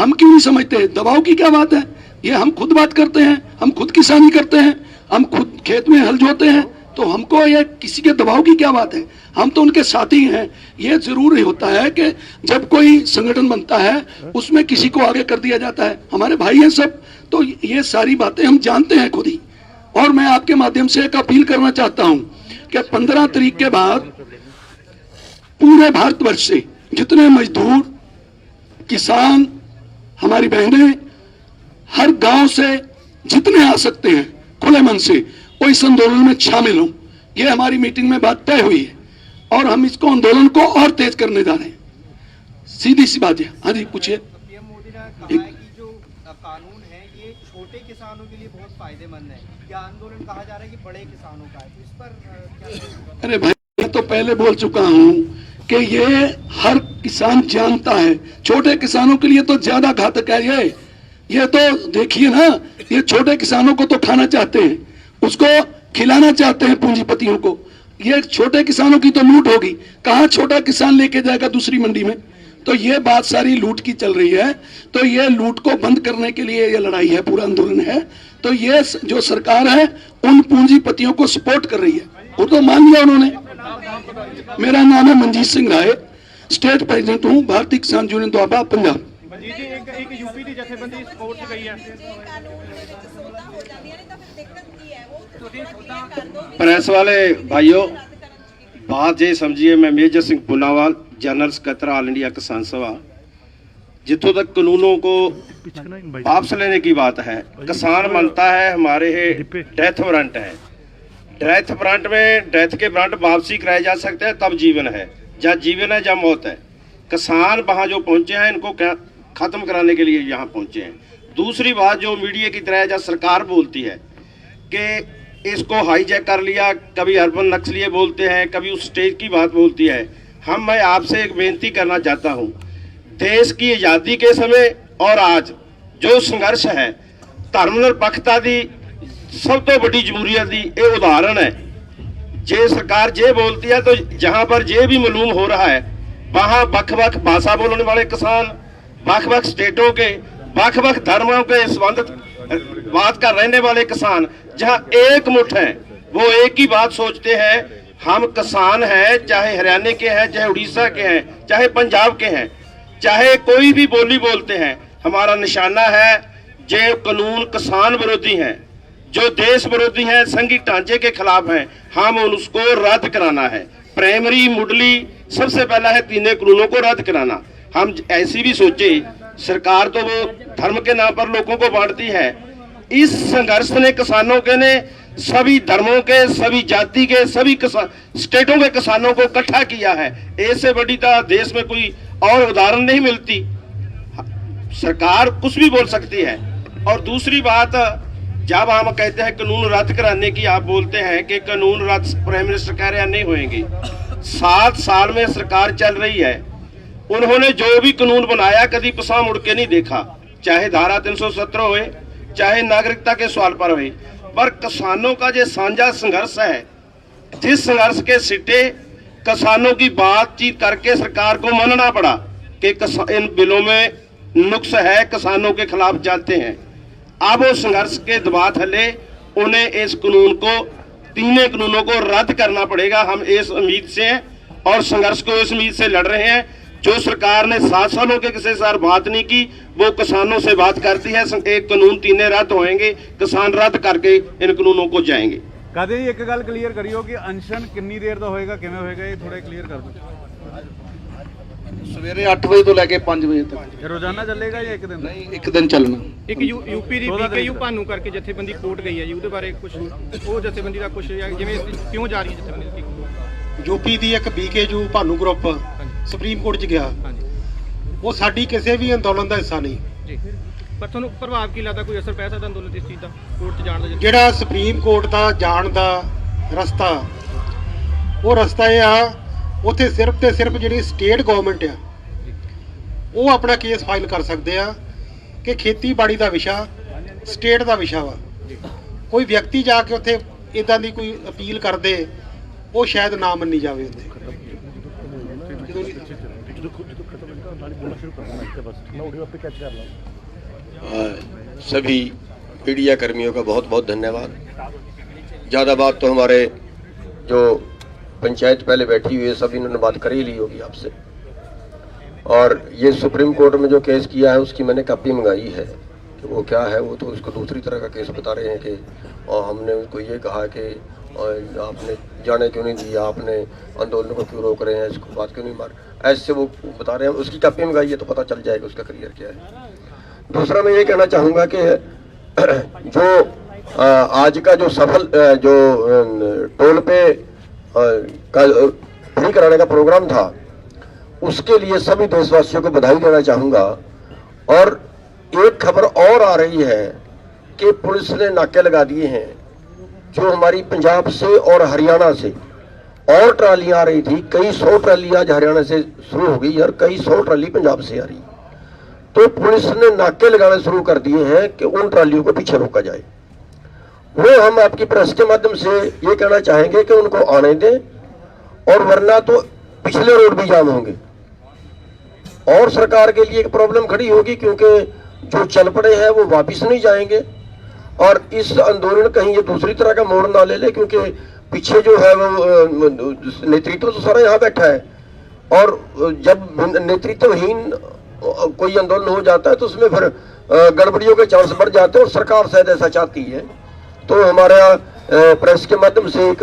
हम क्यों नहीं समझते? दबाव की क्या बात है? ये हम खुद बात करते हैं, हम खुद किसानी करते हैं, हम खुद खेत में हल जोते हैं तो हमको ये किसी के दबाव की क्या बात है? हम तो उनके साथी हैं। ये ज़रूर ही होता है कि जब कोई संगठन बनता है, उसमें किसी को आगे कर दिया जाता है। हमारे भाई हैं सब तो ये सारी बातें हम जानते हैं खुद ही। और मैं आपके माध्यम से एक अपील करना चाहता हूँ कि पंद्रह तारीख के बाद पूरे भारतवर्ष से जितने मजदूर, किसान हमारी बहनें हर गाँव से जितने आ सकते हैं खुले मन से वो इस आंदोलन में शामिल हों। ये हमारी मीटिंग में बात तय हुई है और हम इसको आंदोलन को और तेज करने जा रहे हैं। सीधी सी बात है। हाँ जी पूछिए। पीएम मोदी ने कहा कि जो कानून है ये छोटे किसानों के लिए बहुत फ़ायदेमंद है। क्या आंदोलन कहा जा रहा है कि बड़े किसानों का है? तो इस पर क्या अरे भाई मैं तो पहले बोल चुका हूँ कि ये हर किसान जानता है। छोटे किसानों के लिए तो ज़्यादा घातक है ये। ये तो देखिए ना, ये छोटे किसानों को तो खाना चाहते हैं। उसको खिलाना चाहते हैं पूंजीपतियों को। ये छोटे किसानों की तो लूट होगी। कहाँ छोटा किसान लेके जाएगा दूसरी मंडी में? तो ये बात सारी लूट की चल रही है। तो ये लूट को बंद करने के लिए ये लड़ाई है, पूरा आंदोलन है। तो ये जो सरकार है, उन पूंजीपतियों को सपोर्ट कर रही है। वो तो मान लिया उन्होंने। मेरा नाम है मनजीत सिंह राय स्टेट प्रेसिडेंट हूँ भारतीय किसान यूनियन द्वारा पंजाब। प्रेस वाले भाइयों बात जे समझिए मैं मेजर सिंह पुनावाल जनरल सकत्र ऑल इंडिया किसान सभा। जितों तक कानूनों को वापस लेने की बात है किसान मानता है हमारे डेथ वारंट है। डेथ वारंट में डेथ के वारंट वापसी कराए जा सकते हैं तब जीवन है या जीवन है या मौत है किसान वहाँ जो पहुंचे हैं इनको क्या खत्म कराने के लिए यहाँ पहुंचे हैं दूसरी बात जो मीडिया की तरह या सरकार बोलती है कि इसको हाईजैक कर लिया कभी अर्बन नक्सलिए बोलते हैं कभी उस स्टेज की बात बोलती है हम मैं आपसे एक बेनती करना चाहता हूँ देश की आज़ादी के समय और आज ਜੋ ਸੰਘਰਸ਼ ਹੈ ਧਰਮ ਨਿਰਪੱਖਤਾ ਦੀ ਸਭ ਤੋਂ ਵੱਡੀ ਜਮਹੂਰੀਅਤ ਦੀ ਇਹ ਉਦਾਹਰਣ ਹੈ ਜੇ सरकार ये बोलती है तो जहां पर ये भी मालूम हो रहा है वहां बख बख भाषा बोलने वाले किसान बख बख स्टेटों के बख बख धर्मों के संबंधित बात कर रहने वाले किसान जहां एक मुठ है वो एक ही बात सोचते हैं हम किसान हैं चाहे हरियाणा के हैं चाहे उड़ीसा के हैं चाहे पंजाब के हैं चाहे कोई भी बोली बोलते हैं हमारा निशाना है जे कानून किसान विरोधी हैं जो देश विरोधी हैं, संघिक ढांचे के खिलाफ हैं हम उसको रद्द कराना है। प्राइमरी मुडली सबसे पहला है तीनों कानूनों को रद्द कराना। हम ऐसी भी सोचे, सरकार तो वो धर्म के नाम पर लोगों को बांटती है। इस संघर्ष ने किसानों के ने सभी धर्मों के, सभी जाति के, सभी स्टेटों के किसानों को इकट्ठा किया है। इससे बड़ी तो देश में कोई और उदाहरण नहीं मिलती। सरकार कुछ भी बोल सकती है। और दूसरी बात जब हम कहते हैं कानून रद्द कराने की आप बोलते हैं कि कानून रद्द प्राइम मिनिस्टर कह रहे हैं नहीं होएंगे सात साल में सरकार चल रही है उन्होंने जो भी कानून बनाया कभी पिछा मुड़ के नहीं देखा चाहे धारा 317 होए चाहे नागरिकता के सवाल पर होए पर किसानों का जो साझा संघर्ष है जिस संघर्ष के सिटे किसानों की बातचीत करके सरकार को मानना पड़ा कि किसा- इन बिलों में नुक्स है किसानों के खिलाफ जाते हैं अब संघर्ष के दबा थले उन्हें इस कानून को, तीनों कानूनों को रद्द करना पड़ेगा। हम इस उम्मीद से हैं और संघर्ष को इस उम्मीद से लड़ रहे हैं। जो सरकार ने सात सालों के किसी सार बात नहीं की, वो किसानों से बात करती है। एक कानून तीने रद्द होएँगे, किसान रद्द करके इन कानूनों को जाएँगे। कहते एक गल क्लीयर करियो कि अनशन किन्नी देर का होएगा, किमें होएगा, ये थोड़ा क्लीयर कर दो। ਸਵੇਰੇ 8 ਵਜੇ ਤੋਂ ਲੈ ਕੇ 5 ਵਜੇ ਤੱਕ। ਰੋਜ਼ਾਨਾ ਚੱਲੇਗਾ ਜਾਂ ਇੱਕ ਦਿਨ? ਨਹੀਂ ਇੱਕ ਦਿਨ ਚੱਲਣਾ। ਇੱਕ ਯੂਪੀ ਦੀ ਤਰੀਕ। ਭਾਨੂ ਕਰਕੇ ਜਥੇਬੰਦੀ ਕੋਰਟ ਗਈ ਹੈ ਜੀ ਉਹਦੇ ਬਾਰੇ ਕੁਝ ਉਹ ਜਥੇਬੰਦੀ ਦਾ ਕੁਝ ਜਿਵੇਂ ਕਿਉਂ ਜਾ ਰਹੀ ਹੈ ਜਥੇਬੰਦੀ ਯੂਪੀ ਦੀ ਇੱਕ BKU Bhanu group Supreme Court 'ਚ ਗਿਆ। ਹਾਂਜੀ। ਉਹ ਸਾਡੀ ਕਿਸੇ ਵੀ ਅੰਦੋਲਨ ਦਾ ਹਿੱਸਾ ਨਹੀਂ। ਜੀ। ਪਰ ਤੁਹਾਨੂੰ ਪ੍ਰਭਾਵ ਕੀ ਲੱਗਦਾ? ਕੋਈ ਅਸਰ ਪੈ ਸਕਦਾ ਅੰਦੋਲਨ ਇਸ ਚੀਜ਼ ਦਾ? ਕੋਰਟ 'ਚ ਜਾਣ ਦਾ ਜਿਹੜਾ ਸੁਪਰੀਮ ਕੋਰਟ ਦਾ ਜਾਣ ਦਾ ਰਸਤਾ ਉਹ ਰਸਤਾ ਇਹ ਆ ਉੱਥੇ ਸਿਰਫ ਤੇ ਸਿਰਫ ਜਿਹੜੀ ਸਟੇਟ ਗਵਰਨਮੈਂਟ ਆ ਉਹ ਆਪਣਾ ਕੇਸ ਫਾਈਲ ਕਰ ਸਕਦੇ ਆ ਕਿ ਖੇਤੀਬਾੜੀ ਦਾ ਵਿਸ਼ਾ ਸਟੇਟ ਦਾ ਵਿਸ਼ਾ ਵਾ ਕੋਈ ਵਿਅਕਤੀ ਜਾ ਕੇ ਉੱਥੇ ਇਦਾਂ ਦੀ ਕੋਈ ਅਪੀਲ ਕਰਦੇ ਉਹ ਸ਼ਾਇਦ ਨਾ ਮੰਨੀ ਜਾਵੇ ਉੱਥੇ ਜਦੋਂ सभी मीडिया कर्मियों का बहुत बहुत धन्यवाद ज़्यादा बात तो हमारे जो पंचायत पहले बैठी हुई है, सब इन्होंने बात कर ही ली होगी आपसे। और ये सुप्रीम कोर्ट में जो केस किया है, उसकी मैंने कॉपी मंगाई है कि वो क्या है, वो तो उसको दूसरी तरह का केस बता रहे हैं कि, और हमने उसको ये कहा कि आपने जाने क्यों नहीं दिया, आपने आंदोलन को क्यों रोक रहे हैं, इसको बात क्यों नहीं मार। ऐसे वो बता रहे हैं, उसकी कॉपी मंगाई है तो पता चल जाएगा उसका करियर क्या है। दूसरा मैं ये कहना चाहूँगा कि, जो आज का जो सफल जो टोल पे का फ्री कराने का प्रोग्राम था। उसके लिए सभी देशवासियों को बधाई देना चाहूँगा। और एक खबर और आ रही है कि पुलिस ने नाके लगा दिए हैं, जो हमारी पंजाब से और हरियाणा से। और ट्रालियाँ आ रही थी, कई सौ ट्राली आज हरियाणा से शुरू हो गई और कई सौ ट्राली पंजाब से आ रही। तो पुलिस ने नाके लगाने शुरू कर दिए हैं कि उन ट्रालियों को पीछे रोका जाए। वो हम आपकी प्रेस के माध्यम से ये कहना चाहेंगे कि उनको आने दें, और वरना तो पिछले रोड भी जाम होंगे। और सरकार के लिए एक प्रॉब्लम खड़ी होगी, क्योंकि जो चल पड़े हैं, वो वापस नहीं जाएँगे, और इस आंदोलन कहीं ये दूसरी तरह का मोड़ ना ले ले, क्योंकि पीछे जो है वो नेतृत्व तो सारा यहाँ बैठा है, और जब नेतृत्वहीन कोई आंदोलन हो जाता है तो उसमें फिर गड़बड़ियों के चांस बढ़ जाते हैं, और सरकार शायद ऐसा चाहती है। तो हमारा प्रेस के माध्यम से एक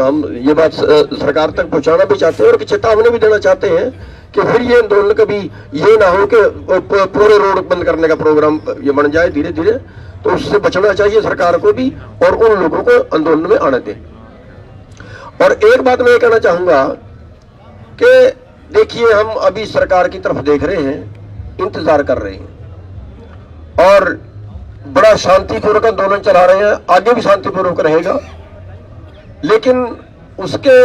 हम ये बात सरकार तक पहुंचाना भी चाहते हैं और चेतावनी भी देना चाहते हैं कि फिर ये आंदोलन कभी ये ना हो कि पूरे रोड बंद करने का प्रोग्राम ये बन जाए धीरे धीरे तो उससे बचना चाहिए सरकार को भी और उन लोगों को आंदोलन में आने दें। और एक बात मैं ये कहना चाहूँगा कि देखिए, हम अभी सरकार की तरफ़ देख रहे हैं, इंतज़ार कर रहे हैं। और बड़ा शांतिपूर्वक आंदोलन चला रहे हैं, आगे भी शांतिपूर्वक रहेगा। लेकिन उसके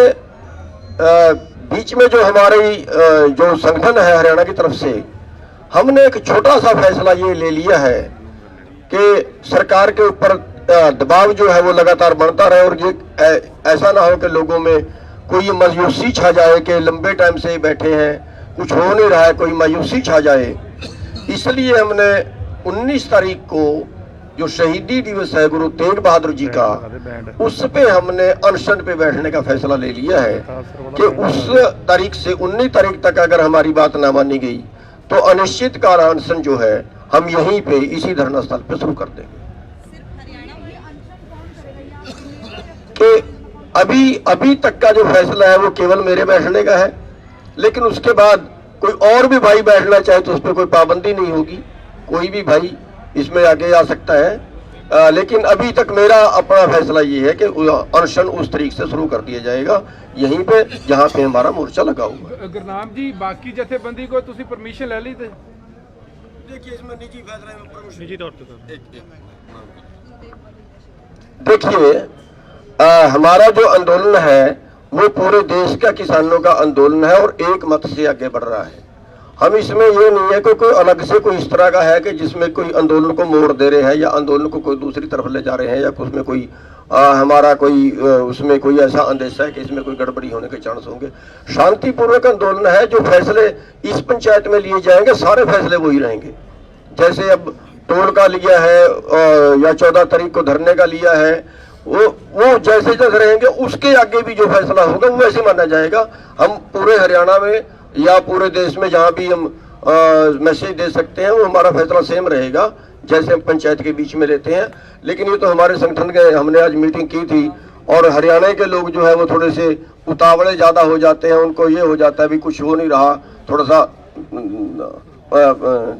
बीच में जो हमारी जो संगठन है हरियाणा की तरफ़ से, हमने एक छोटा सा फैसला ये ले लिया है कि सरकार के ऊपर दबाव जो है वो लगातार बढ़ता रहे और ये ऐसा ना हो कि लोगों में कोई मायूसी छा जाए कि लंबे टाइम से बैठे हैं, कुछ हो नहीं रहा है, कोई मायूसी छा जाए। इसलिए हमने 19 तारीख को जो शहीदी दिवस है गुरु तेग बहादुर जी का, उस पे हमने अनशन पे बैठने का फैसला ले लिया है कि उस तारीख से 19 तारीख तक अगर हमारी बात ना मानी गई तो अनिश्चित काल अनशन जो है, हम यहीं पे इसी धरना स्थल पे शुरू कर देंगे। कि अभी अभी तक का जो फैसला है, वो केवल मेरे बैठने का है, लेकिन उसके बाद कोई और भी भाई बैठना चाहे तो उस पर कोई पाबंदी नहीं होगी। कोई भी भाई इसमें आगे आ सकता है। आ, लेकिन अभी तक मेरा अपना फैसला ये है कि अनशन उस तरीक से शुरू कर दिया जाएगा यहीं पे जहाँ पे हमारा मोर्चा लगा हुआ गुरनाम जी बाकी जथेबंदी को तुसी परमिशन ले ली थे देखिए इसमें निजी फैसला परमिशन निजी तौर पे तो। देखिए हमारा जो आंदोलन है वो पूरे देश का किसानों का आंदोलन है और एक मत से आगे बढ़ रहा है। हम इसमें ये नहीं है कि कोई अलग से कोई इस तरह का है कि जिसमें कोई आंदोलन को मोड़ दे रहे हैं या आंदोलन को कोई दूसरी तरफ़ ले जा रहे हैं या उसमें कोई अ, हमारा कोई उसमें कोई ऐसा अंदेशा है कि इसमें कोई गड़बड़ी होने के चांस होंगे। शांतिपूर्वक आंदोलन है जो फैसले इस पंचायत में लिए जाएँगे सारे फैसले वही रहेंगे। जैसे अब टोल का लिया है या चौदह तारीख को धरने का लिया है वो वो जैसे जैसे रहेंगे उसके आगे भी जो फैसला होगा वो वैसे माना जाएगा। हम पूरे हरियाणा में या पूरे देश में जहाँ भी हम मैसेज दे सकते हैं, वो हमारा फैसला सेम रहेगा, जैसे हम पंचायत के बीच में लेते हैं। लेकिन ये तो हमारे संगठन के, हमने आज मीटिंग की थी, और हरियाणा के लोग जो है, वो थोड़े से उतावड़े ज़्यादा हो जाते हैं, उनको ये हो जाता है भी कुछ हो नहीं रहा, थोड़ा सा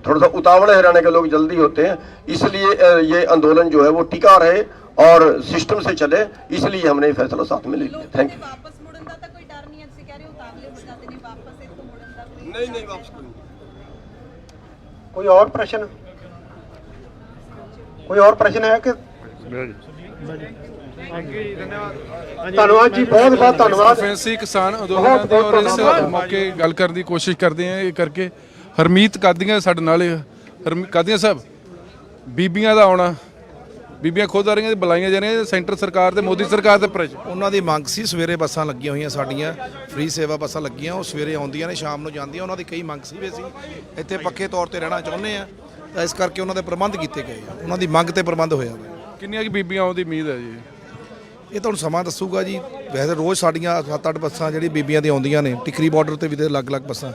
थोड़ा सा उतावड़े हरियाणा के लोग जल्दी होते हैं। इसलिए ये आंदोलन जो है, वो टिका रहे और सिस्टम से चले, इसलिए हमने फैसला साथ में ले लिया। थैंक यू ਨਹੀਂ ਨਹੀਂ ਵਾਪਸ ਕੋਈ ਹੋਰ ਪ੍ਰਸ਼ਨ? ਕੋਈ ਹੋਰ ਪ੍ਰਸ਼ਨ ਹੈ ਕਿ ਧੰਨਵਾਦ ਜੀ ਬਹੁਤ ਬਹੁਤ ਧੰਨਵਾਦ। ਫੈਂਸੀ ਕਿਸਾਨ ਅੰਦੋਲਨ ਦੇ ਔਰ ਇਸ ਮੌਕੇ ਗੱਲ ਕਰਨ ਦੀ ਕੋਸ਼ਿਸ਼ ਕਰਦੇ ਆ ਇਹ ਕਰਕੇ ਹਰਮੀਤ ਕਾਦੀਆਂ ਸਾਡੇ ਨਾਲ ਹਰਮੀਤ ਕਾਦੀਆਂ ਸਾਹਿਬ? ਬੀਬੀਆਂ ਦਾ ਆਉਣਾ। ਬੀਬੀਆਂ ਖੁਦ ਆ ਰਹੀਆਂ ਬੁਲਾਈਆਂ ਜਾ ਰਹੀਆਂ ਸੈਂਟਰ ਸਰਕਾਰ ਤੇ ਮੋਦੀ ਸਰਕਾਰ ਦੇ ਪ੍ਰੈਸ਼ਰ। ਉਹਨਾਂ ਦੀ ਮੰਗ ਸੀ ਸਵੇਰੇ ਬੱਸਾਂ ਲੱਗੀਆਂ ਹੋਈਆਂ ਸਾਡੀਆਂ ਫ੍ਰੀ ਸੇਵਾ ਬੱਸਾਂ ਲੱਗੀਆਂ ਉਹ ਸਵੇਰੇ ਆਉਂਦੀਆਂ ਨੇ ਸ਼ਾਮ ਨੂੰ ਜਾਂਦੀਆਂ ਉਹਨਾਂ ਦੀ ਕਈ ਮੰਗ ਸੀ ਵੀ ਅਸੀਂ ਇੱਥੇ ਪੱਕੇ ਤੌਰ ਤੇ ਰਹਿਣਾ ਚਾਹੁੰਦੇ ਆ ਤਾਂ ਇਸ ਕਰਕੇ ਉਹਨਾਂ ਦੇ ਪ੍ਰਬੰਧ ਕੀਤੇ ਗਏ ਆ। ਉਹਨਾਂ ਦੀ ਮੰਗ ਤੇ ਪ੍ਰਬੰਧ ਹੋਇਆ ਕਿੰਨੀਆਂ ਕਿ ਬੀਬੀਆਂ ਆਉਣ ਦੀ ਉਮੀਦ ਹੈ ਜੀ? ਇਹ ਤੁਹਾਨੂੰ ਸਮਾਂ ਦੱਸੂਗਾ ਜੀ। ਵੈਸੇ ਰੋਜ਼ ਸਾਡੀਆਂ 7-8 ਬੱਸਾਂ ਜਿਹੜੀ ਬੀਬੀਆਂ ਦੀਆਂ ਆਉਂਦੀਆਂ ਨੇ ਟਿਕਰੀ ਬਾਰਡਰ ਤੇ ਵੀ ਤੇ ਅਲੱਗ-ਅਲੱਗ ਬੱਸਾਂ।